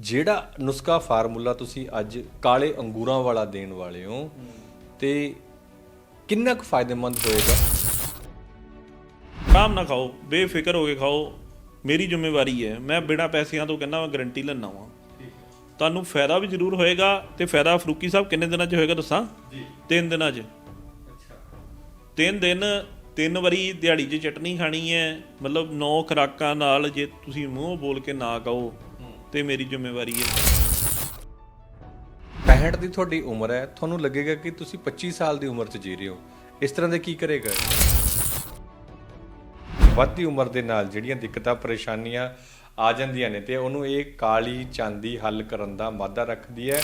ਜਿਹੜਾ ਨੁਸਖਾ ਫਾਰਮੂਲਾ ਤੁਸੀਂ ਅੱਜ ਕਾਲੇ ਅੰਗੂਰਾਂ ਵਾਲਾ ਦੇਣ ਵਾਲੇ ਹੋ ਤੇ ਕਿੰਨਾ ਕੁ ਫਾਇਦੇਮੰਦ ਹੋਏਗਾ? ਆਰਾਮ ਨਾਲ ਖਾਓ ਬੇਫਿਕਰ ਹੋ ਕੇ ਖਾਓ ਮੇਰੀ ਜ਼ਿੰਮੇਵਾਰੀ ਹੈ। ਮੈਂ ਬਿਨਾ ਪੈਸਿਆਂ ਤੋਂ ਕਹਿੰਦਾ ਮੈਂ ਗਾਰੰਟੀ ਲੈਣਾ ਵਾਂ। ਤੁਹਾਨੂੰ ਫਾਇਦਾ ਵੀ ਜ਼ਰੂਰ ਹੋਏਗਾ ਤੇ ਫਾਇਦਾ ਫਰੂਕੀ ਸਾਹਿਬ ਕਿੰਨੇ ਦਿਨਾਂ 'ਚ ਹੋਏਗਾ ਦੱਸਾਂ? ਜੀ। ਤਿੰਨ ਦਿਨਾਂ 'ਚ। ਤਿੰਨ ਦਿਨ ਤਿੰਨ ਵਾਰੀ ਦਿਹਾੜੀ 'ਚ ਚਟਨੀ ਖਾਣੀ ਹੈ। ਮਤਲਬ ਨੌ ਖਰਾਕਾਂ ਨਾਲ ਜੇ ਤੁਸੀਂ ਮੂੰਹ ਬੋਲ ਕੇ ਨਾ ਕਹੋ ਤੇ ਮੇਰੀ ਜ਼ਿੰਮੇਵਾਰੀ ਹੈ। 65 ਦੀ ਤੁਹਾਡੀ ਉਮਰ ਹੈ। ਤੁਹਾਨੂੰ ਲੱਗੇਗਾ ਕਿ ਤੁਸੀਂ 25 ਸਾਲ ਦੀ ਉਮਰ 'ਚ ਜੀ ਰਹੇ ਹੋ। ਇਸ ਤਰ੍ਹਾਂ ਦੇ ਕੀ ਕਰੇਗਾ? ਵੱਧਦੀ ਉਮਰ ਦੇ ਨਾਲ ਜਿਹੜੀਆਂ ਦਿੱਕਤਾਂ ਪਰੇਸ਼ਾਨੀਆਂ ਆ ਜਾਂਦੀਆਂ ਨੇ ਤੇ ਉਹਨੂੰ ਇਹ ਕਾਲੀ ਚਾਂਦੀ ਹੱਲ ਕਰਨ ਦਾ ਮਾਦਾ ਰੱਖਦੀ ਹੈ।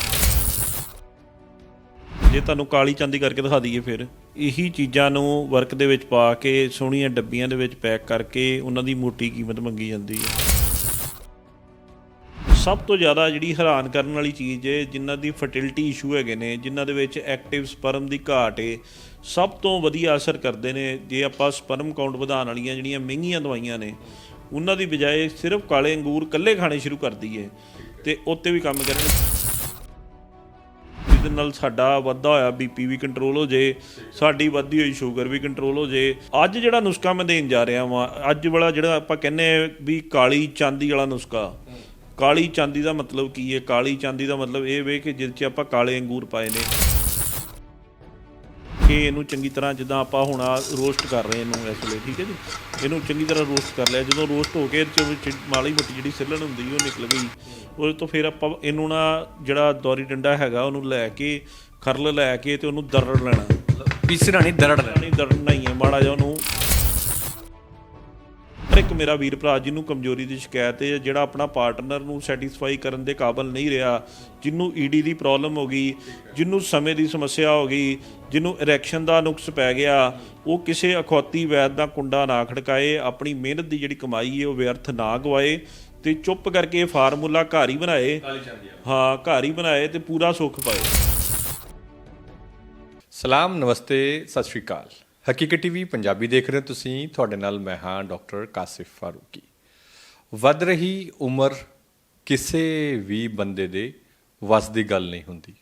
ਜੇ ਤੁਹਾਨੂੰ ਕਾਲੀ ਚਾਂਦੀ ਕਰਕੇ ਦਿਖਾ ਦਈਏ ਫਿਰ। ਇਹੀ ਚੀਜ਼ਾਂ ਨੂੰ ਵਰਕ ਦੇ ਵਿੱਚ ਪਾ ਕੇ ਸੋਹਣੀਆਂ ਡੱਬੀਆਂ ਦੇ ਵਿੱਚ ਪੈਕ ਕਰਕੇ ਉਹਨਾਂ ਦੀ ਮੋਟੀ ਕੀਮਤ ਮੰਗੀ ਜਾਂਦੀ ਹੈ। ਸਭ ਤੋਂ ਜ਼ਿਆਦਾ ਜਿਹੜੀ ਹੈਰਾਨ ਕਰਨ ਵਾਲੀ ਚੀਜ਼ ਹੈ ਜਿਨ੍ਹਾਂ ਦੀ ਫਰਟੀਲਿਟੀ ਇਸ਼ੂ ਹੈਗੇ ਨੇ, ਜਿਨ੍ਹਾਂ ਦੇ ਵਿੱਚ ਐਕਟਿਵ ਸਪਰਮ ਦੀ ਘਾਟ ਹੈ ਸਭ ਤੋਂ ਵਧੀਆ ਅਸਰ ਕਰਦੇ ਨੇ, ਜੇ ਆਪਾਂ ਸਪਰਮ ਕਾਊਂਟ ਵਧਾਉਣ ਵਾਲੀਆਂ ਜਿਹੜੀਆਂ ਮਹਿੰਗੀਆਂ ਦਵਾਈਆਂ ਨੇ, ਉਹਨਾਂ ਦੀ ਬਜਾਏ ਸਿਰਫ ਕਾਲੇ ਅੰਗੂਰ ਇਕੱਲੇ ਖਾਣੇ ਸ਼ੁਰੂ ਕਰ ਦਈਏ ਤੇ ਉੱਤੇ ਵੀ ਕੰਮ ਕਰਨ ਜਿਹਦੇ ਨਾਲ ਸਾਡਾ ਵੱਧਦਾ ਹੋਇਆ ਬੀਪੀ ਵੀ ਕੰਟਰੋਲ ਹੋ ਜੇ, ਸਾਡੀ ਵੱਧਦੀ ਹੋਈ ਸ਼ੂਗਰ ਵੀ ਕੰਟਰੋਲ ਹੋ ਜੇ, ਅੱਜ ਜਿਹੜਾ ਨੁਸਖਾ ਮੈਂ ਦੇਣ ਜਾ ਰਿਹਾ ਵਾਂ, ਅੱਜ ਵਾਲਾ ਜਿਹੜਾ ਆਪਾਂ ਕਹਿੰਨੇ ਵੀ ਕਾਲੀ ਚਾਂਦੀ ਵਾਲਾ ਨੁਸਖਾ ਕਾਲੀ ਚਾਂਦੀ ਦਾ ਮਤਲਬ ਕੀ ਹੈ? ਕਾਲੀ ਚਾਂਦੀ ਦਾ ਮਤਲਬ ਇਹ ਵੇ ਕਿ ਜਿਸ 'ਚ ਆਪਾਂ ਕਾਲੇ ਅੰਗੂਰ ਪਾਏ ਨੇ। ਕਿ ਇਹਨੂੰ ਚੰਗੀ ਤਰ੍ਹਾਂ ਜਿੱਦਾਂ ਆਪਾਂ ਹੁਣ ਰੋਸਟ ਕਰ ਰਹੇ ਇਹਨੂੰ ਇਸ ਵੇਲੇ ਠੀਕ ਹੈ ਜੀ? ਇਹਨੂੰ ਚੰਗੀ ਤਰ੍ਹਾਂ ਰੋਸਟ ਕਰ ਲਿਆ। ਜਦੋਂ ਰੋਸਟ ਹੋ ਕੇ ਇਹਦੇ 'ਚ ਵਿੱਚ ਮਾਲੀ ਮੋਟੀ ਜਿਹੜੀ ਸਿੱਲਣ ਹੁੰਦੀ ਉਹ ਨਿਕਲ ਗਈ। ਉਹਦੇ ਤੋਂ ਫਿਰ ਆਪਾਂ ਇਹਨੂੰ ਨਾ ਜਿਹੜਾ ਦੌਰੀ ਡੰਡਾ ਹੈਗਾ ਉਹਨੂੰ ਲੈ ਕੇ ਖਰਲ ਲੈ ਕੇ ਤੇ ਉਹਨੂੰ ਦਰੜ ਲੈਣਾ। ਪੀਸਣਾ ਨਹੀਂ ਦਰੜ ਲੈਣਾ। ਨਹੀਂ ਦਰੜਨਾ ਹੀ ਹੈ। ਮਾੜਾ ਜਿਹਾ ਉਹਨੂੰ ਹਰ ਇੱਕ ਮੇਰਾ ਵੀਰ ਭਰਾ ਜਿਹਨੂੰ ਕਮਜ਼ੋਰੀ ਦੀ ਸ਼ਿਕਾਇਤ ਹੈ ਜਿਹੜਾ ਆਪਣਾ ਪਾਰਟਨਰ ਨੂੰ ਸੈਟੀਸਫਾਈ ਕਰਨ ਦੇ ਕਾਬਿਲ ਨਹੀਂ ਰਿਹਾ ਜਿਹਨੂੰ ਈਡੀ ਦੀ ਪ੍ਰੋਬਲਮ ਹੋ ਗਈ ਜਿਹਨੂੰ ਸਮੇਂ ਦੀ ਸਮੱਸਿਆ ਹੋ ਗਈ ਜਿਹਨੂੰ ਇਰੈਕਸ਼ਨ ਦਾ ਨੁਕਸ ਪੈ ਗਿਆ ਉਹ ਕਿਸੇ ਅਖੌਤੀ ਵੈਦ ਦਾ ਕੁੰਡਾ ਨਾ ਖੜਕਾਏ ਆਪਣੀ ਮਿਹਨਤ ਦੀ ਜਿਹੜੀ ਕਮਾਈ ਹੈ ਉਹ ਵਿਅਰਥ ਨਾ ਗਵਾਏ ਤੇ ਚੁੱਪ ਕਰਕੇ ਇਹ ਫਾਰਮੂਲਾ ਘਰ ਹੀ ਬਣਾਏ। ਹਾਂ ਘਰ ਹੀ ਬਣਾਏ ਤੇ ਪੂਰਾ ਸੁੱਖ ਪਾਏ। ਸਲਾਮ ਨਮਸਤੇ ਸਤਿ ਸ਼੍ਰੀ ਅਕਾਲ। ਹਕੀਕਤ ਟੀਵੀ ਪੰਜਾਬੀ ਦੇਖ ਰਹੇ ਹੋ ਤੁਸੀਂ। ਤੁਹਾਡੇ ਨਾਲ ਮੈਂ ਹਾਂ ਡਾਕਟਰ ਕਾਸਿਫ ਫਾਰੂਕੀ। ਵੱਧ ਰਹੀ ਉਮਰ ਕਿਸੇ ਵੀ ਬੰਦੇ ਦੇ ਵੱਸ ਦੀ ਗੱਲ ਨਹੀਂ ਹੁੰਦੀ।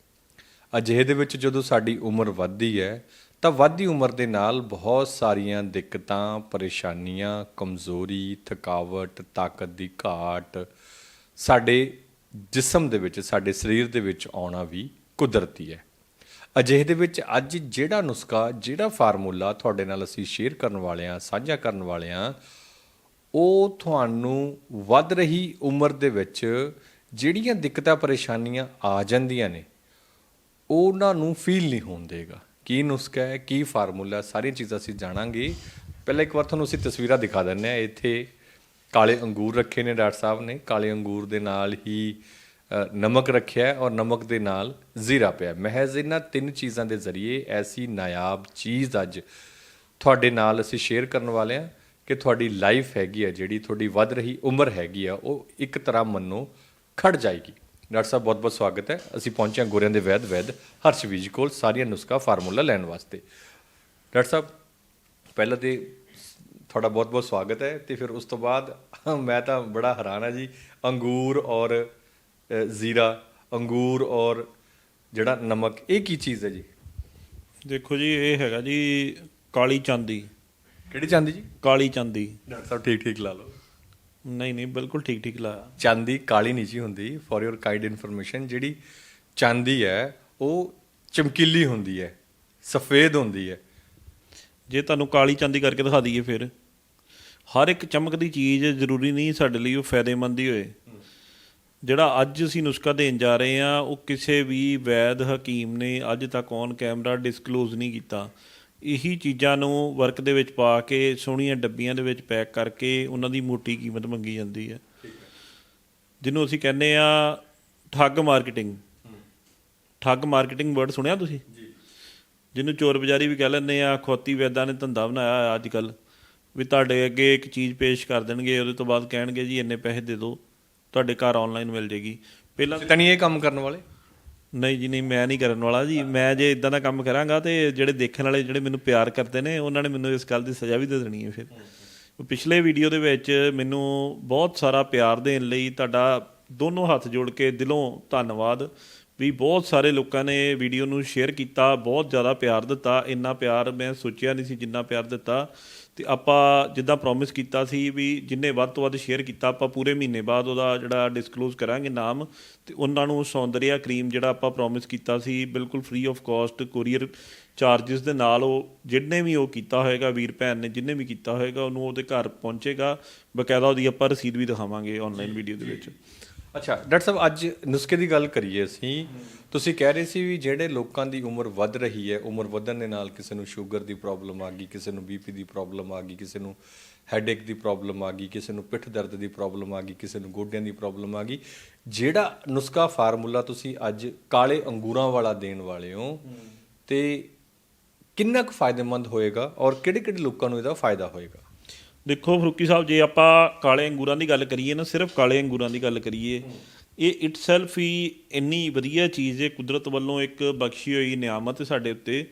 ਅਜਿਹੇ ਦੇ ਵਿੱਚ ਜਦੋਂ ਸਾਡੀ ਉਮਰ ਵੱਧਦੀ ਹੈ, ਤਾਂ ਵੱਧਦੀ ਉਮਰ ਦੇ ਨਾਲ ਬਹੁਤ ਸਾਰੀਆਂ ਦਿੱਕਤਾਂ, ਪਰੇਸ਼ਾਨੀਆਂ, ਕਮਜ਼ੋਰੀ, ਥਕਾਵਟ, ਤਾਕਤ ਦੀ ਘਾਟ ਸਾਡੇ ਜਿਸਮ ਦੇ ਵਿੱਚ, ਸਾਡੇ ਸਰੀਰ ਦੇ ਵਿੱਚ ਆਉਣਾ ਵੀ ਕੁਦਰਤੀ ਹੈ। ਅਜਿਹੇ ਦੇ ਵਿੱਚ ਅੱਜ ਜਿਹੜਾ ਨੁਸਖਾ, ਜਿਹੜਾ ਫਾਰਮੂਲਾ ਤੁਹਾਡੇ ਨਾਲ ਅਸੀਂ ਸ਼ੇਅਰ ਕਰਨ ਵਾਲੇ ਹਾਂ, ਸਾਂਝਾ ਕਰਨ ਵਾਲੇ ਹਾਂ, ਉਹ ਤੁਹਾਨੂੰ ਵੱਧ ਰਹੀ ਉਮਰ ਦੇ ਵਿੱਚ ਜਿਹੜੀਆਂ ਦਿੱਕਤਾਂ, ਪਰੇਸ਼ਾਨੀਆਂ ਆ ਜਾਂਦੀਆਂ ਨੇ, ਉਹਨਾਂ ਨੂੰ ਫੀਲ ਨਹੀਂ ਹੋਣ ਦੇਗਾ। ਕੀ ਨੁਸਖਾ ਹੈ, ਕੀ ਫਾਰਮੂਲਾ, ਸਾਰੀਆਂ ਚੀਜ਼ਾਂ ਅਸੀਂ ਜਾਣਾਂਗੇ। ਪਹਿਲਾਂ ਇੱਕ ਵਾਰ ਤੁਹਾਨੂੰ ਅਸੀਂ ਤਸਵੀਰਾਂ ਦਿਖਾ ਦਿੰਨੇ ਆ ਇੱਥੇ ਕਾਲੇ ਅੰਗੂਰ ਰੱਖੇ ਨੇ ਡਾਕਟਰ ਸਾਹਿਬ ਨੇ। ਕਾਲੇ ਅੰਗੂਰ ਦੇ ਨਾਲ ਹੀ ਨਮਕ ਰੱਖਿਆ ਔਰ ਨਮਕ ਦੇ ਨਾਲ ਜ਼ੀਰਾ ਪਿਆ ਮਹਿਜ਼ ਇਹਨਾਂ ਤਿੰਨ ਚੀਜ਼ਾਂ ਦੇ ਜ਼ਰੀਏ ਐਸੀ ਨਾਇਆਬ ਚੀਜ਼ ਅੱਜ ਤੁਹਾਡੇ ਨਾਲ ਅਸੀਂ ਸ਼ੇਅਰ ਕਰਨ ਵਾਲੇ ਹਾਂ ਕਿ ਤੁਹਾਡੀ ਲਾਈਫ ਹੈਗੀ ਆ, ਜਿਹੜੀ ਤੁਹਾਡੀ ਵੱਧ ਰਹੀ ਉਮਰ ਹੈਗੀ ਆ, ਉਹ ਇੱਕ ਤਰ੍ਹਾਂ ਮੰਨੋ ਖੜ ਜਾਏਗੀ। ਡਾਕਟਰ ਸਾਹਿਬ ਬਹੁਤ ਬਹੁਤ ਸਵਾਗਤ ਹੈ। ਅਸੀਂ ਪਹੁੰਚੇ ਹਾਂ ਗੋਰਿਆਂ ਦੇ ਵੈਦ ਵੈਦ ਹਰਸ਼ਵੀਜ ਕੋਲ ਸਾਰੀਆਂ ਨੁਸਖਾ ਫਾਰਮੂਲਾ ਲੈਣ ਵਾਸਤੇ। ਡਾਕਟਰ ਸਾਹਿਬ, ਪਹਿਲਾਂ ਤੇ ਤੁਹਾਡਾ ਬਹੁਤ ਬਹੁਤ ਸਵਾਗਤ ਹੈ ਤੇ ਫਿਰ ਉਸ ਤੋਂ ਬਾਅਦ ਮੈਂ ਤਾਂ ਬੜਾ ਹੈਰਾਨ ਹਾਂ ਜੀ, ਅੰਗੂਰ ਔਰ ਜ਼ੀਰਾ ਅੰਗੂਰ ਔਰ ਜਿਹੜਾ ਨਮਕ ਇਹ ਕੀ ਚੀਜ਼ ਹੈ ਜੀ? ਦੇਖੋ ਜੀ ਇਹ ਹੈਗਾ ਜੀ ਕਾਲੀ ਚਾਂਦੀ। ਕਿਹੜੀ ਚਾਂਦੀ ਜੀ? ਕਾਲੀ ਚਾਂਦੀ। ਡਾਕਟਰ ਸਾਹਿਬ ਠੀਕ ਠੀਕ ਲਾ ਲਓ। ਨਹੀਂ ਨਹੀਂ ਬਿਲਕੁਲ ਠੀਕ ਠੀਕ ਲਾਇਆ ਚਾਂਦੀ ਕਾਲੀ ਨਹੀਂ ਜੀ ਹੁੰਦੀ ਫॉर ਯੋਰ ਕਾਈਡ ਇਨਫੋਰਮੇਸ਼ਨ ਜਿਹੜੀ ਚਾਂਦੀ ਹੈ ਉਹ ਚਮਕੀਲੀ ਹੁੰਦੀ ਹੈ ਸਫੇਦ ਹੁੰਦੀ ਹੈ। ਜੇ ਤੁਹਾਨੂੰ ਕਾਲੀ ਚਾਂਦੀ ਕਰਕੇ ਦਿਖਾ ਦਈਏ ਫਿਰ। ਹਰ ਇੱਕ ਚਮਕਦੀ ਚੀਜ਼ ਜ਼ਰੂਰੀ ਨਹੀਂ ਸਾਡੇ ਲਈ ਉਹ ਫਾਇਦੇਮੰਦ ਹੀ ਹੋਏ। ਜਿਹੜਾ ਅੱਜ ਅਸੀਂ ਨੁਸਖਾ ਦੇਣ ਜਾ ਰਹੇ ਹਾਂ ਉਹ ਕਿਸੇ ਵੀ ਵੈਦ ਹਕੀਮ ਨੇ ਅੱਜ ਤੱਕ ਔਨ ਕੈਮਰਾ ਡਿਸਕਲੋਜ਼ ਨਹੀਂ ਕੀਤਾ। ਇਹੀ ਚੀਜ਼ਾਂ ਨੂੰ ਵਰਕ ਦੇ ਵਿੱਚ ਪਾ ਕੇ ਸੋਹਣੀਆਂ ਡੱਬੀਆਂ ਦੇ ਵਿੱਚ ਪੈਕ ਕਰਕੇ ਉਹਨਾਂ ਦੀ ਮੋਟੀ ਕੀਮਤ ਮੰਗੀ ਜਾਂਦੀ ਹੈ। ਜਿਹਨੂੰ ਅਸੀਂ ਕਹਿੰਦੇ ਆ ਠੱਗ ਮਾਰਕੀਟਿੰਗ ਠੱਗ ਮਾਰਕੀਟਿੰਗ ਵਰਡ ਸੁਣਿਆ ਤੁਸੀਂ? ਜਿਹਨੂੰ ਚੋਰ ਬਜ਼ਾਰੀ ਵੀ ਕਹਿ ਲੈਂਦੇ ਆ ਖੋਤੀ ਵੈਦਾਂ ਨੇ ਧੰਦਾ ਬਣਾਇਆ ਅੱਜ ਕੱਲ ਵੀ ਤੁਹਾਡੇ ਅੱਗੇ ਇੱਕ ਚੀਜ਼ ਪੇਸ਼ ਕਰ ਦੇਣਗੇ ਉਹਦੇ ਤੋਂ ਬਾਅਦ ਕਹਿਣਗੇ ਜੀ ਇੰਨੇ ਪੈਸੇ ਦੇ ਦਿਓ। ਤੁਹਾਡੇ ਘਰ ਆਨਲਾਈਨ ਮਿਲ ਜੇਗੀ। ਪਹਿਲਾਂ ਤਾਂ ਨਹੀਂ ਇਹ ਕੰਮ ਕਰਨ ਵਾਲੇ? ਨਹੀਂ ਜੀ ਨਹੀਂ ਮੈਂ ਨਹੀਂ ਕਰਨ ਵਾਲਾ ਜੀ। ਮੈਂ ਜੇ ਇਦਾਂ ਦਾ ਕੰਮ ਕਰਾਂਗਾ ਤੇ ਜਿਹੜੇ ਦੇਖਣ ਵਾਲੇ ਜਿਹੜੇ ਮੈਨੂੰ ਪਿਆਰ ਕਰਦੇ ਨੇ ਉਹਨਾਂ ਨੇ ਮੈਨੂੰ ਇਸ ਗੱਲ ਦੀ ਸਜ਼ਾ ਵੀ ਦੇ ਦੇਣੀ ਹੈ ਫਿਰ। ਪਿਛਲੇ ਵੀਡੀਓ ਦੇ ਵਿੱਚ ਮੈਨੂੰ ਬਹੁਤ ਸਾਰਾ ਪਿਆਰ ਦੇਣ ਲਈ ਤੁਹਾਡਾ ਦੋਨੋਂ ਹੱਥ ਜੋੜ ਕੇ ਦਿਲੋਂ ਧੰਨਵਾਦ। ਵੀ ਬਹੁਤ ਸਾਰੇ ਲੋਕਾਂ ਨੇ ਵੀਡੀਓ ਨੂੰ ਸ਼ੇਅਰ ਕੀਤਾ ਬਹੁਤ ਜ਼ਿਆਦਾ ਪਿਆਰ ਦਿੱਤਾ। ਇੰਨਾ ਪਿਆਰ ਮੈਂ ਸੋਚਿਆ ਨਹੀਂ ਸੀ ਜਿੰਨਾ ਪਿਆਰ ਦਿੱਤਾ। ਤੇ ਆਪਾਂ ਜਿੱਦਾਂ ਪ੍ਰੋਮਿਸ ਕੀਤਾ ਸੀ ਵੀ ਜਿੰਨੇ ਵੱਧ ਤੋਂ ਵੱਧ ਸ਼ੇਅਰ ਕੀਤਾ ਆਪਾਂ ਪੂਰੇ ਮਹੀਨੇ ਬਾਅਦ ਉਹਦਾ ਜਿਹੜਾ ਡਿਸਕਲੋਜ਼ ਕਰਾਂਗੇ ਨਾਮ ਤੇ ਉਹਨਾਂ ਨੂੰ ਸੌਂਦਰਿਆ ਕਰੀਮ ਜਿਹੜਾ ਆਪਾਂ ਪ੍ਰੋਮਿਸ ਕੀਤਾ ਸੀ ਬਿਲਕੁਲ free of cost courier charges ਦੇ ਨਾਲ ਉਹ ਜਿੰਨੇ ਵੀ ਉਹ ਕੀਤਾ ਹੋਏਗਾ ਵੀਰ ਭੈਣ ਨੇ ਜਿੰਨੇ ਵੀ ਕੀਤਾ ਹੋਏਗਾ ਉਹਨੂੰ ਉਹਦੇ ਘਰ ਪਹੁੰਚੇਗਾ। ਬਕਾਇਦਾ ਉਹਦੀ ਆਪਾਂ ਰਸੀਦ ਵੀ ਦਿਖਾਵਾਂਗੇ ਆਨਲਾਈਨ ਵੀਡੀਓ ਦੇ ਵਿੱਚ। ਅੱਛਾ, ਡਾਕਟਰ ਸਾਹਿਬ, ਅੱਜ ਨੁਸਖੇ ਦੀ ਗੱਲ ਕਰੀਏ ਅਸੀਂ, ਤੁਸੀਂ ਕਹਿ ਰਹੇ ਸੀ ਵੀ ਜਿਹੜੇ ਲੋਕਾਂ ਦੀ ਉਮਰ ਵੱਧ ਰਹੀ ਹੈ, ਉਮਰ ਵਧਣ ਦੇ ਨਾਲ ਕਿਸੇ ਨੂੰ ਸ਼ੂਗਰ ਦੀ ਪ੍ਰੋਬਲਮ ਆ ਗਈ, ਕਿਸੇ ਨੂੰ ਬੀਪੀ ਦੀ ਪ੍ਰੋਬਲਮ ਆ ਗਈ, ਕਿਸੇ ਨੂੰ ਹੈਡੇਕ ਦੀ ਪ੍ਰੋਬਲਮ ਆ ਗਈ, ਕਿਸੇ ਨੂੰ ਪਿੱਠ ਦਰਦ ਦੀ ਪ੍ਰੋਬਲਮ ਆ ਗਈ, ਕਿਸੇ ਨੂੰ ਗੋਡਿਆਂ ਦੀ ਪ੍ਰੋਬਲਮ ਆ ਗਈ, ਜਿਹੜਾ ਨੁਸਖਾ ਫਾਰਮੂਲਾ ਤੁਸੀਂ ਅੱਜ ਕਾਲੇ ਅੰਗੂਰਾਂ ਵਾਲਾ ਦੇਣ ਵਾਲੇ ਹੋ, ਤੇ ਕਿੰਨਾ ਕੁ ਫਾਇਦੇਮੰਦ ਹੋਏਗਾ ਔਰ ਕਿਹੜੇ ਕਿਹੜੇ ਲੋਕਾਂ ਨੂੰ ਇਹਦਾ ਫਾਇਦਾ ਹੋਏਗਾ? ਦੇਖੋ ਫਰੂਕੀ ਸਾਹਿਬ, ਜੇ ਆਪਾਂ ਕਾਲੇ ਅੰਗੂਰਾਂ ਦੀ ਗੱਲ ਕਰੀਏ ਨਾ, ਸਿਰਫ ਕਾਲੇ ਅੰਗੂਰਾਂ ਦੀ ਗੱਲ ਕਰੀਏ, ਇਹ ਇਟਸੈਲਫ ਹੀ ਇੰਨੀ ਵਧੀਆ ਚੀਜ਼ ਹੈ, ਕੁਦਰਤ ਵੱਲੋਂ ਇੱਕ ਬਖਸ਼ੀ ਹੋਈ ਨਿਆਮਤ ਸਾਡੇ ਉੱਤੇ।